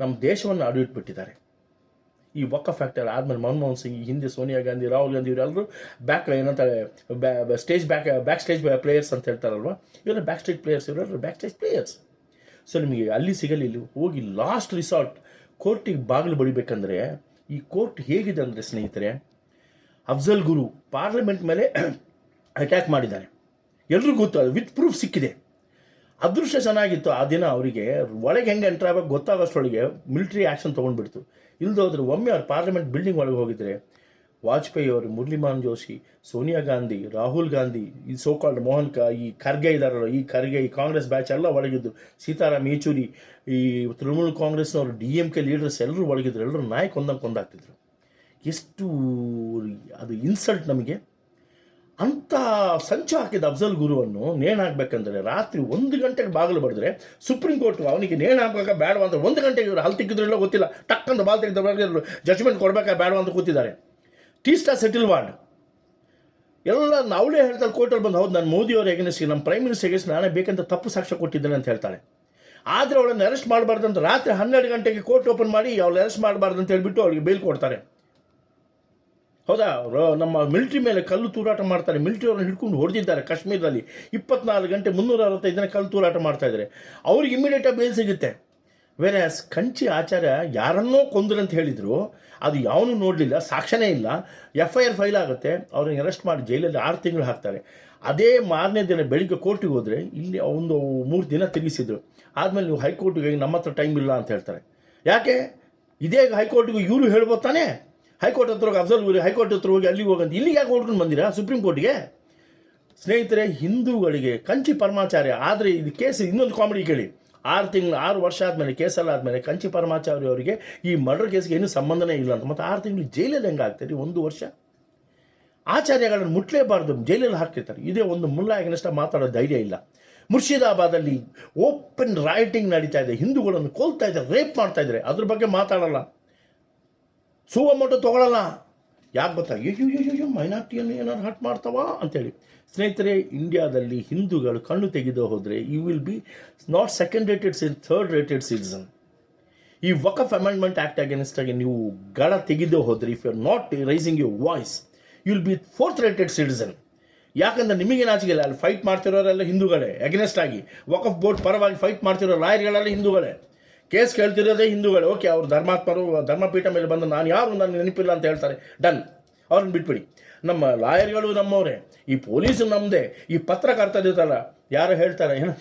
Speaker 1: ನಮ್ಮ ದೇಶವನ್ನು ಅಡಿಯಿಟ್ಬಿಟ್ಟಿದ್ದಾರೆ ಈ ಒಕ್ಕ ಫ್ಯಾಕ್ಟರ್ ಆದಮೇಲೆ ಮನಮೋಹನ್ ಸಿಂಗ್ ಹಿಂದೆ ಸೋನಿಯಾ ಗಾಂಧಿ, ರಾಹುಲ್ ಗಾಂಧಿ ಇವರೆಲ್ಲರೂ ಬ್ಯಾಕ್ ಏನಂತಾರೆ stage back back stage players ಅಂತ ಹೇಳ್ತಾರಲ್ವ? ಇವರ ಬ್ಯಾಕ್ ಸ್ಟೇಜ್ ಪ್ಲೇಯರ್ಸ್ ಇವರೆಲ್ಲರೂ ಬ್ಯಾಕ್ ಸ್ಟೇಜ್ ಪ್ಲೇಯರ್ಸ್ ಸೊ ನಿಮಗೆ ಅಲ್ಲಿ ಸಿಗಲಿಲ್ಲ, ಹೋಗಿ ಲಾಸ್ಟ್ ರಿಸಾರ್ಟ್ ಕೋರ್ಟಿಗೆ ಬಾಗಿಲು ಬಡಿಬೇಕಂದ್ರೆ ಈ ಕೋರ್ಟ್ ಹೇಗಿದೆ ಅಂದರೆ ಸ್ನೇಹಿತರೆ, ಅಫ್ಜಲ್ ಗುರು ಪಾರ್ಲಿಮೆಂಟ್ ಮೇಲೆ ಅಟ್ಯಾಕ್ ಮಾಡಿದ್ದಾನೆ ಎಲ್ರಿಗೂ ಗೊತ್ತು, ಅದು ವಿತ್ ಪ್ರೂಫ್ ಸಿಕ್ಕಿದೆ. ಅದೃಷ್ಟ ಚೆನ್ನಾಗಿತ್ತು, ಆ ದಿನ ಅವರಿಗೆ ಒಳಗೆ ಹೆಂಗೆ ಎಂಟ್ರ್ ಆಗಬೇಕು ಗೊತ್ತಾಗೋಷ್ಟೊಳಗೆ ಮಿಲಿಟರಿ ಆ್ಯಕ್ಷನ್ ತೊಗೊಂಡ್ಬಿಡ್ತು. ಇಲ್ಲದೋದ್ರೆ ಒಮ್ಮೆ ಅವ್ರು ಪಾರ್ಲಿಮೆಂಟ್ ಬಿಲ್ಡಿಂಗ್ ಒಳಗೆ ಹೋಗಿದ್ರೆ ವಾಜಪೇಯಿ ಅವರು, ಮುರಳಿಮಾನ್ ಜೋಶಿ, ಸೋನಿಯಾ ಗಾಂಧಿ, ರಾಹುಲ್ ಗಾಂಧಿ, ಈ ಸೋಕಾಲ್ಡ್ ಮೋಹನ್ ಕ, ಈ ಖರ್ಗೆ ಇದಾರಲ್ಲ, ಈ ಖರ್ಗೆ, ಈ ಕಾಂಗ್ರೆಸ್ ಬ್ಯಾಚ್ ಎಲ್ಲ ಒಳಗಿದ್ದು, ಸೀತಾರಾಮ್ ಯೆಚೂರಿ, ಈ ತೃಣಮೂಲ ಕಾಂಗ್ರೆಸ್ನವರು, ಡಿ ಎಂ ಕೆ ಲೀಡರ್ಸ್ ಎಲ್ಲರೂ ಒಳಗಿದ್ರು, ಎಲ್ಲರೂ ನಾಯಕ ಒಂದಂಗೆ ಕೊಂದಾಗ್ತಿದ್ರು ಎಷ್ಟು ಅದು ಇನ್ಸಲ್ಟ್ ನಮಗೆ. ಅಂಥ ಸಂಚು ಹಾಕಿದ ಅಫ್ಜಲ್ ಗುರುವನ್ನು ನೇಣು ಹಾಕ್ಬೇಕಂದ್ರೆ, ರಾತ್ರಿ ಒಂದು ಗಂಟೆಗೆ ಬಾಗಿಲು ಬಡಿದ್ರೆ, ಸುಪ್ರೀಂ ಕೋರ್ಟ್ ಅವನಿಗೆ ನೇಣು ಹಾಕಬೇಕಾ ಬೇಡವಾ ಅಂತ ಒಂದು ಗಂಟೆಗೆ ಇವರು ಹಲ್ ತಿಕ್ಕಿದ್ರೆಲ್ಲ ಗೊತ್ತಿಲ್ಲ, ಟಕ್ಕಂತ ಬಾಲ್ ತೆಗೆದ ಜಜ್ಮೆಂಟ್ ಕೊಡಬೇಕಾ ಬೇಡವಾ ಅಂತ ಕೂತಿದ್ದಾರೆ. ಟೀಸ್ಟಾ ಸೆಟಿಲ್ ವಾರ್ಡ್ ಎಲ್ಲ ನಾವೇ ಹೇಳ್ತಾರೆ ಕೋರ್ಟಲ್ಲಿ ಬಂದು, ಹೌದು, ನಾನು ಮೋದಿ ಅವರ ಎಗನೆಸ್ಟ್ ನಮ್ಮ ಪ್ರೈಮ್ ಮಿನಿಸ್ಟರ್ ನಾನೇ ಬೇಕಂತ ತಪ್ಪು ಸಾಕ್ಷ್ಯ ಕೊಟ್ಟಿದ್ದೇನೆ ಅಂತ ಹೇಳ್ತಾಳೆ. ಆದರೆ ಅವಳನ್ನು ಅರೆಸ್ಟ್ ಮಾಡಬಾರ್ದು ಅಂತ ರಾತ್ರಿ ಹನ್ನೆರಡು ಗಂಟೆಗೆ ಕೋರ್ಟ್ ಓಪನ್ ಮಾಡಿ ಅವಳು ಅರೆಸ್ಟ್ ಮಾಡಬಾರ್ದು ಅಂತ ಹೇಳಿಬಿಟ್ಟು ಅವಳಿಗೆ ಬೇಲ್ ಕೊಡ್ತಾರೆ. ಹೌದಾ? ನಮ್ಮ ಮಿಲಿಟ್ರಿ ಮೇಲೆ ಕಲ್ಲು ತೂರಾಟ ಮಾಡ್ತಾರೆ. ಮಿಲಿಟ್ರಿ ಅವ್ರನ್ನ ಹಿಡ್ಕೊಂಡು ಹೊಡೆದಿದ್ದಾರೆ ಕಾಶ್ಮೀರದಲ್ಲಿ. ಇಪ್ಪತ್ನಾಲ್ಕು ಗಂಟೆ ಮುನ್ನೂರ ಅರವತ್ತೈದು ದಿನ ಕಲ್ಲು ತೂರಾಟ ಮಾಡ್ತಾ ಇದ್ದಾರೆ. ಅವ್ರಿಗೆ ಇಮಿಡಿಯೇಟಾಗಿ ಬೇಲ್ ಸಿಗುತ್ತೆ. ಬೇರೆ ಕಂಚಿ ಆಚಾರ್ಯ ಯಾರನ್ನೋ ಕೊಂದ್ರು ಅಂತ ಹೇಳಿದರು, ಅದು ಯಾವನು ನೋಡಲಿಲ್ಲ, ಸಾಕ್ಷ್ಯನೇ ಇಲ್ಲ. ಎಫ್ ಐ ಆರ್ ಫೈಲ್ ಆಗುತ್ತೆ, ಅವ್ರನ್ನ ಅರೆಸ್ಟ್ ಮಾಡಿ ಜೈಲಲ್ಲಿ ಆರು ತಿಂಗಳು ಹಾಕ್ತಾರೆ. ಅದೇ ಮಾರನೇ ದಿನ ಬೆಳಿಗ್ಗೆ ಕೋರ್ಟಿಗೆ ಹೋದರೆ, ಇಲ್ಲಿ ಒಂದು ಮೂರು ದಿನ ತಿರುಗಿಸಿದ್ರು. ಆದಮೇಲೆ ನೀವು ಹೈಕೋರ್ಟಿಗೆ ನಮ್ಮ ಹತ್ರ ಟೈಮ್ ಇಲ್ಲ ಅಂತ ಹೇಳ್ತಾರೆ. ಯಾಕೆ? ಇದೇ ಹೈಕೋರ್ಟಿಗೆ ಇವರು ಹೇಳ್ಬೋದು ತಾನೇ. ಹೈಕೋರ್ಟ್ ಹತ್ರ ಹೋಗಿ ಅಫ್ಜಲ್ ಹೋಗಿ ಹೈಕೋರ್ಟ್ ಹತ್ರ ಹೋಗಿ ಅಲ್ಲಿಗೆ ಹೋಗಂತ. ಇಲ್ಲಿಗೆ ಯಾಕೆ ಹೊಡ್ಕೊಂಡು ಬಂದಿರಾ ಸುಪ್ರೀಂ ಕೋರ್ಟ್ಗೆ ಸ್ನೇಹಿತರೆ, ಹಿಂದೂಗಳಿಗೆ ಕಂಚಿ ಪರಮಾಚಾರ್ಯ ಆದರೆ ಇದು ಕೇಸ್ ಇನ್ನೊಂದು ಕಾಮಿಡಿ ಕೇಳಿ. ಆರು ತಿಂಗಳು, ಆರು ವರ್ಷ ಆದಮೇಲೆ, ಕೇಸಲ್ಲ ಆದಮೇಲೆ ಕಂಚಿ ಪರಮಾಚಾರ್ಯ ಅವರಿಗೆ ಈ ಮರ್ಡರ್ ಕೇಸ್ಗೆ ಏನೂ ಸಂಬಂಧನೇ ಇಲ್ಲ ಅಂತ. ಮತ್ತು ಆರು ತಿಂಗಳು ಜೈಲಲ್ಲಿ ಹೆಂಗೆ ಆಗ್ತದೆ ಒಂದು ವರ್ಷ? ಆಚಾರ್ಯಗಳನ್ನು ಮುಟ್ಲೇಬಾರ್ದು. ಜೈಲಲ್ಲಿ ಹಾಕ್ತಿರ್ತಾರೆ ಇದೇ ಒಂದು ಮುಲ್ಲಾ ಮಾತಾಡೋ ಧೈರ್ಯ ಇಲ್ಲ. ಮುರ್ಷಿದಾಬಾದಲ್ಲಿ ಓಪನ್ ರೈಟಿಂಗ್ ನಡೀತಾ ಇದೆ. ಹಿಂದೂಗಳನ್ನು ಕೊಲ್ತಾ ಇದ್ದಾರೆ, ರೇಪ್ ಮಾಡ್ತಾ ಇದ್ದಾರೆ. ಅದ್ರ ಬಗ್ಗೆ ಮಾತಾಡಲ್ಲ. ಮೊಟ್ಟು ತಗೊಳ್ಳಲ್ಲ ಯಾಕೆ ಗೊತ್ತಾ? ಅಯ್ಯೋ ಮೈನಾರಿಟಿಯನ್ನು ಏನಾದ್ರು ಹಟ್ ಮಾಡ್ತಾವ ಅಂತೇಳಿ. ಸ್ನೇಹಿತರೆ, ಇಂಡಿಯಾದಲ್ಲಿ ಹಿಂದೂಗಳು ಕಣ್ಣು ತೆಗೆದು ಹೋದರೆ you will be not second rated sin third rated citizen ಈ ವಕಫ್ ಅಮೆಂಡ್ಮೆಂಟ್ ಆ್ಯಕ್ಟ್ ಅಗೇನ್ಸ್ಟ್ ಆಗಿ ನೀವು ಗಳ ತೆಗೆದು ಹೋದ್ರೆ if you are not raising your voice you will be fourth rated citizen ಯಾಕಂದ್ರೆ ನಿಮಗೆ ನಾಚಿಕೆಲ್ಲ ಅಲ್ಲಿ ಫೈಟ್ ಮಾಡ್ತಿರೋರೆಲ್ಲ ಹಿಂದೂಗಳೇ ಅಗೇನೆಸ್ಟ್ ಆಗಿ. ವಕಫ್ ಬೋರ್ಡ್ ಪರವಾಗಿ ಫೈಟ್ ಮಾಡ್ತಿರೋ ಲಾಯರ್ಗಳೆಲ್ಲ ಹಿಂದೂಗಳೇ. ಕೇಸ್ ಕೇಳ್ತಿರೋದೇ ಹಿಂದೂಗಳು. ಓಕೆ, ಅವ್ರು ಧರ್ಮಾತ್ಮರು, ಧರ್ಮಪೀಠ ಮೇಲೆ ಬಂದು ನಾನು ಯಾರು ನನಗೆ ನೆನಪಿಲ್ಲ ಅಂತ ಹೇಳ್ತಾರೆ. ಡನ್. ಅವ್ರನ್ನ ಬಿಟ್ಬಿಡಿ. ನಮ್ಮ ಲಾಯರ್ಗಳು ನಮ್ಮವರೇ. ಈ ಪೊಲೀಸು ನಮ್ಮದೇ ಈ ಪತ್ರಕರ್ತರಿದ್ದಲ್ಲ ಯಾರು ಹೇಳ್ತಾರೆ ಏನು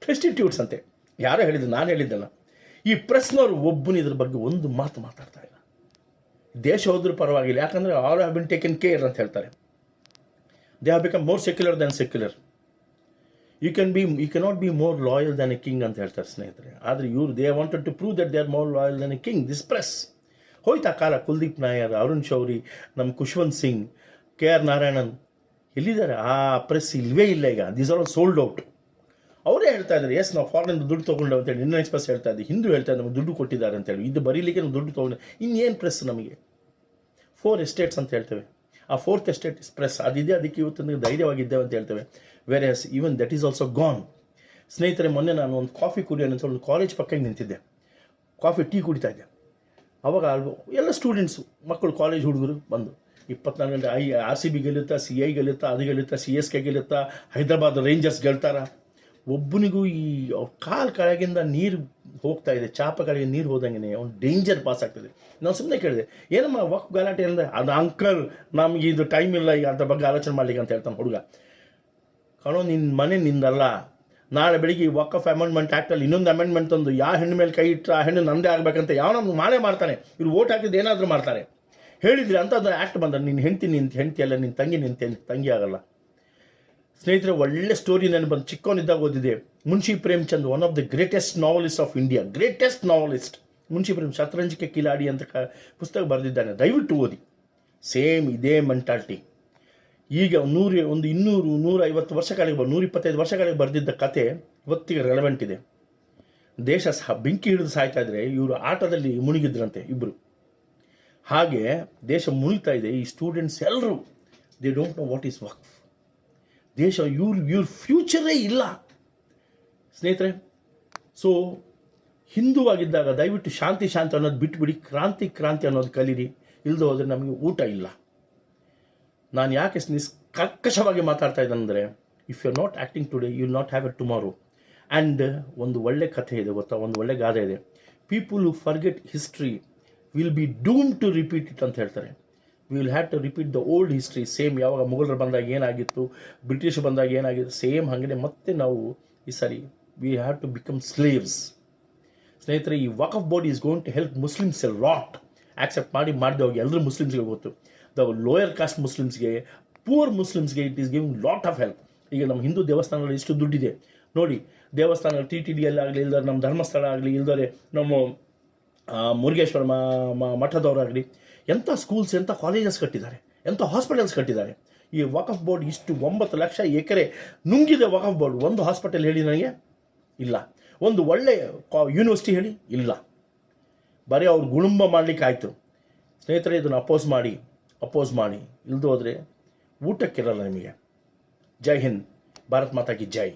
Speaker 1: ಪ್ರೆಸ್ಟಿಟ್ಯೂಟ್ಸ್ ಅಂತೆ. ಯಾರೋ ಹೇಳಿದ್ದು, ನಾನು ಹೇಳಿದ್ದಲ್ಲ. ಈ ಪ್ರೆಸ್ನವರು ಒಬ್ಬನು ಇದ್ರ ಬಗ್ಗೆ ಒಂದು ಮಾತು ಮಾತಾಡ್ತಾ ಇಲ್ಲ. ದೇಶ ಹೋದ್ರೂ ಪರವಾಗಿಲ್ಲ. ಯಾಕಂದರೆ all have been taken care ಅಂತ ಹೇಳ್ತಾರೆ. They have become more secular then secular you can be you cannot be more loyal than a king ಅಂತ ಹೇಳ್ತಾರೆ ಸ್ನೇಹಿತರೆ. ಆದರೆ ಇವರು they wanted to prove that they are more loyal than a king this press ಹೋಯ್ತಾ ಕಾಲ ಕುಲ್ದೀಪ್ ನಾಯರ್, ಅರುಣ್ ಶೌರಿ ನಮ್ಮ Khushwant Singh, K R Narayanan, ಎಲ್ಲಿದ್ದಾರೆ? ಆ ಪ್ರೆಸ್ ಇಲ್ವೇ ಇಲ್ಲ ಈಗ. ದೀಸ್ ಆರ್ ಸೋಲ್ಡ್ ಔಟ್ ಅವರೇ ಹೇಳ್ತಾ ಇದ್ದಾರೆ ಎಸ್ ನಾವು ಫಾರಿನ್ ದುಡ್ಡು ತೊಗೊಂಡು ಅಂತೇಳಿ ಇಂಡಿಯನ್ ಎಕ್ಸ್ಪ್ರೆಸ್ ಹೇಳ್ತಾ ಇದ್ದೆ ಹಿಂದೂ ಹೇಳ್ತಾ ನಮಗೆ ದುಡ್ಡು ಕೊಟ್ಟಿದ್ದಾರೆ ಅಂತೇಳಿ ಇದು ಬರೀಲಿಕ್ಕೆ ನಾವು ದುಡ್ಡು ತೊಗೊಂಡು, ಇನ್ನೇನು ಪ್ರೆಸ್ ನಮಗೆ? ಫೋರ್ ಎಸ್ಟೇಟ್ಸ್ ಅಂತ ಹೇಳ್ತೇವೆ. ಆ ಫೋರ್ತ್ ಎಸ್ಟೇಟ್ ಪ್ರೆಸ್ ಅದಿದೆ, ಅದಕ್ಕೆ ಇವತ್ತು ಧೈರ್ಯವಾಗಿದ್ದೇವೆ ಅಂತ ಹೇಳ್ತೇವೆ. Where is even that is also gone ಸ್ನೇಹಿತರೆ, ಮೊನ್ನೆ ನಾನು ಒಂದು ಕಾಫಿ ಕುಡಿಯೋಣ ಅಂತ ಒಂದು ಕಾಲೇಜ್ ಪಕ್ಕ ನಿಂತಿದ್ದೆ. ಕಾಫಿ ಟೀ ಕುಡಿತಾ ಇದ್ದೆ. ಅವಾಗ ಎಲ್ಲ ಸ್ಟೂಡೆಂಟ್ಸು ಮಕ್ಕಳು ಕಾಲೇಜ್ ಹುಡುಗರು ಬಂದು, ಇಪ್ಪತ್ನಾಲ್ಕು ಗಂಟೆ ಐ ಆರ್ ಸಿ ಬಿ ಗೆಲ್ಲುತ್ತಾ ಸಿ ಐ ಗೆಲ್ಲುತ್ತಾ, ಅದು ಗೆಲ್ಲುತ್ತಾ ಸಿ ಎಸ್ ಕೆ ಗೆಲ್ಲುತ್ತಾ, ಹೈದರಾಬಾದ್ ರೇಂಜರ್ಸ್ ಗೆಲ್ತಾರ? ಒಬ್ಬನಿಗೂ ಈ ಕಾಲು ಕೆಳಗಿಂದ ನೀರು ಹೋಗ್ತಾ ಇದೆ, ಚಾಪ ಕಡೆಗೆ ನೀರು ಹೋದಂಗೆ ಅವ್ನು ಡೇಂಜರ್ ಪಾಸ್ ಆಗ್ತದೆ ನಾನು ಸುಮ್ಮನೆ ಕೇಳಿದೆ, ಏನಮ್ಮ ವಕ್ ಗಲಾಟೆ ಅಂದರೆ? ಅದು ಅಂಕಲ್ ನಮಗೆ ಇದು ಟೈಮ್ ಇಲ್ಲ ಈಗ ಅದ್ರ ಬಗ್ಗೆ ಆಲೋಚನೆ ಮಾಡ್ಲಿಕ್ಕೆ ಅಂತ ಹೇಳ್ತಾನೆ ಹುಡುಗ. ಕಣೋ ನಿನ್ನ ಮನೆ ನಿಂದಲ್ಲ. ನಾಳೆ ಬೆಳಿಗ್ಗೆ ವಕ್ ಆಫ್ ಅಮೆಂಡ್ಮೆಂಟ್ ಆ್ಯಕ್ಟಲ್ಲಿ ಇನ್ನೊಂದು ಅಮೆಂಡ್ಮೆಂಟ್ ತಂದು, ಯಾವ ಹೆಣ್ಣು ಮೇಲೆ ಕೈ ಇಟ್ಟರೆ ಆ ಹೆಣ್ಣು ನಂದೇ ಆಗಬೇಕಂತ ಯಾವ ನಮ್ಗೆ ಮಾಡೇ ಮಾಡ್ತಾನೆ. ಇವ್ರು ಓಟ್ ಹಾಕಿದ್ದು ಏನಾದರೂ ಮಾಡ್ತಾರೆ. ಹೇಳಿದ್ರಿ ಅದು ಆ್ಯಕ್ಟ್ ಬಂದ ನಿನ್ನ ಹೆಂಡ್ತಿ ನಿನ್ನ ಹೆಂಡ್ತಿ ಅಲ್ಲ ನಿನ್ನ ತಂಗಿ ನಿಂತ ತಂಗಿ ಆಗಲ್ಲ. ಸ್ನೇಹಿತರೆ, ಒಳ್ಳೆ ಸ್ಟೋರಿ ನಾನು ಬಂದು ಚಿಕ್ಕವನಿದ್ದಾಗ ಓದಿದೆ. Munshi Premchand one of the greatest novelist of India greatest novelist Munshi Prem ಶತರಂಜಿಕೆ ಕಿಲಾಡಿ ಅಂತ ಕ ಪುಸ್ತಕ ಬರೆದಿದ್ದಾನೆ. ದಯವಿಟ್ಟು ಓದಿ. ಸೇಮ್ ಇದೇ ಮೆಂಟಾಲಿಟಿ ಈಗ ನೂರು, ಒಂದು ಇನ್ನೂರು, ನೂರೈವತ್ತು ವರ್ಷಗಳಿಗೆ ಬ ನೂರ ಇಪ್ಪತ್ತೈದು ವರ್ಷಗಳಿಗೆ ಬರೆದಿದ್ದ ಕತೆ ಇವತ್ತಿಗೆ ರೆಲೆವೆಂಟ್ ಇದೆ. ದೇಶ ಸಹ ಬೆಂಕಿ ಹಿಡಿದು ಸಾಯ್ತಾ ಇದ್ರೆ ಇವರು ಆಟದಲ್ಲಿ ಮುಳುಗಿದ್ರಂತೆ ಇಬ್ಬರು ಹಾಗೆ ದೇಶ ಮುಳುಗ್ತಾ ಇದೆ. ಈ ಸ್ಟೂಡೆಂಟ್ಸ್ ಎಲ್ಲರೂ they don't know what is Waqf ದೇಶ ಇವ್ರ ಇವ್ರ ಫ್ಯೂಚರೇ ಇಲ್ಲ. ಸ್ನೇಹಿತರೆ ಸೊ ಆಗಿದ್ದಾಗ ದಯವಿಟ್ಟು ಶಾಂತಿ ಶಾಂತಿ ಅನ್ನೋದು ಬಿಟ್ಬಿಡಿ, ಕ್ರಾಂತಿ ಕ್ರಾಂತಿ ಅನ್ನೋದು ಕಲೀರಿ. ಇಲ್ಲದೆ ಹೋದರೆ ನಮಗೆ ಊಟ ಇಲ್ಲ. ನಾನು ಯಾಕೆ ನಿಷ್ಕರ್ಕಶವಾಗಿ ಮಾತಾಡ್ತಾ ಇದ್ದೇನೆಂದರೆ if you are not acting today you not have a tomorrow and ಒಂದು ಒಳ್ಳೆ ಕಥೆ ಇದೆ ಗೊತ್ತಾ? ಒಂದು ಒಳ್ಳೆ ಗಾದೆ ಇದೆ. People who forget history will be doom to repeat it ಅಂತ ಹೇಳ್ತಾರೆ. We will have to repeat the old history same ಯಾವಾಗ ಮೊಘಲರು ಬಂದಾಗ ಏನಾಗಿತ್ತು, ಬ್ರಿಟಿಷ್ ಬಂದಾಗ ಏನಾಗಿತ್ತು ಸೇಮ್ ಹಾಗೆ ಮತ್ತೆ ನಾವು ಈ ಸಾರಿ we have to become slaves ಸ್ನೇಹಿತರೆ, ಈ Waqf body is going to help Muslims a lot accept ಮಾಡಿ ಮಾಡಿದೆ ಹೋಗಿ ಎಲ್ಲರೂ ಮುಸ್ಲಿಮ್ಸ್ಗೆ ಗೊತ್ತು. ದ ಲೋಯರ್ ಕಾಸ್ಟ್ ಮುಸ್ಲಿಮ್ಸ್ಗೆ poor ಮುಸ್ಲಿಮ್ಸ್ಗೆ it is giving lot of help ಈಗ ನಮ್ಮ ಹಿಂದೂ ದೇವಸ್ಥಾನಗಳು ಇಷ್ಟು ದುಡ್ಡಿದೆ. ನೋಡಿ, ದೇವಸ್ಥಾನಗಳು ಟಿ ಟಿ ಡಿ ಆಗಲಿ, ಇಲ್ದರೆ ನಮ್ಮ ಧರ್ಮಸ್ಥಳ ಆಗಲಿ, ಇಲ್ದರೆ ನಮ್ಮ ಮುರುಗೇಶ್ವರ ಮಠದವರಾಗಲಿ ಎಂಥ ಸ್ಕೂಲ್ಸ್ ಎಂಥ ಕಾಲೇಜಸ್ ಕಟ್ಟಿದ್ದಾರೆ, ಎಂಥ ಹಾಸ್ಪಿಟಲ್ಸ್ ಕಟ್ಟಿದ್ದಾರೆ. ಈ ವಕಫ್ ಬೋರ್ಡ್ ಇಷ್ಟು ಒಂಬತ್ತು ಲಕ್ಷ ಎಕರೆ ನುಂಗಿದೆ ವಕಫ್ ಬೋರ್ಡ್ ಒಂದು ಹಾಸ್ಪಿಟಲ್ ಹೇಳಿ ನನಗೆ? ಇಲ್ಲ. ಒಂದು ಒಳ್ಳೆ ಯೂನಿವರ್ಸಿಟಿ ಹೇಳಿ? ಇಲ್ಲ. ಬರೀ ಅವ್ರು ಗುಳುಂಬ ಮಾಡಲಿಕ್ಕೆ ಆಯಿತು. ಸ್ನೇಹಿತರೆ, ಇದನ್ನು ಅಪೋಸ್ ಮಾಡಿ ಅಪೋಸ್ ಮಾಡಿ. ಇಲ್ದು ಹೋದರೆ ಊಟಕ್ಕಿರಲ್ಲ ನಿಮಗೆ. ಜೈ ಹಿಂದ್. ಭಾರತ್ ಮಾತಾ ಕಿ ಜೈ.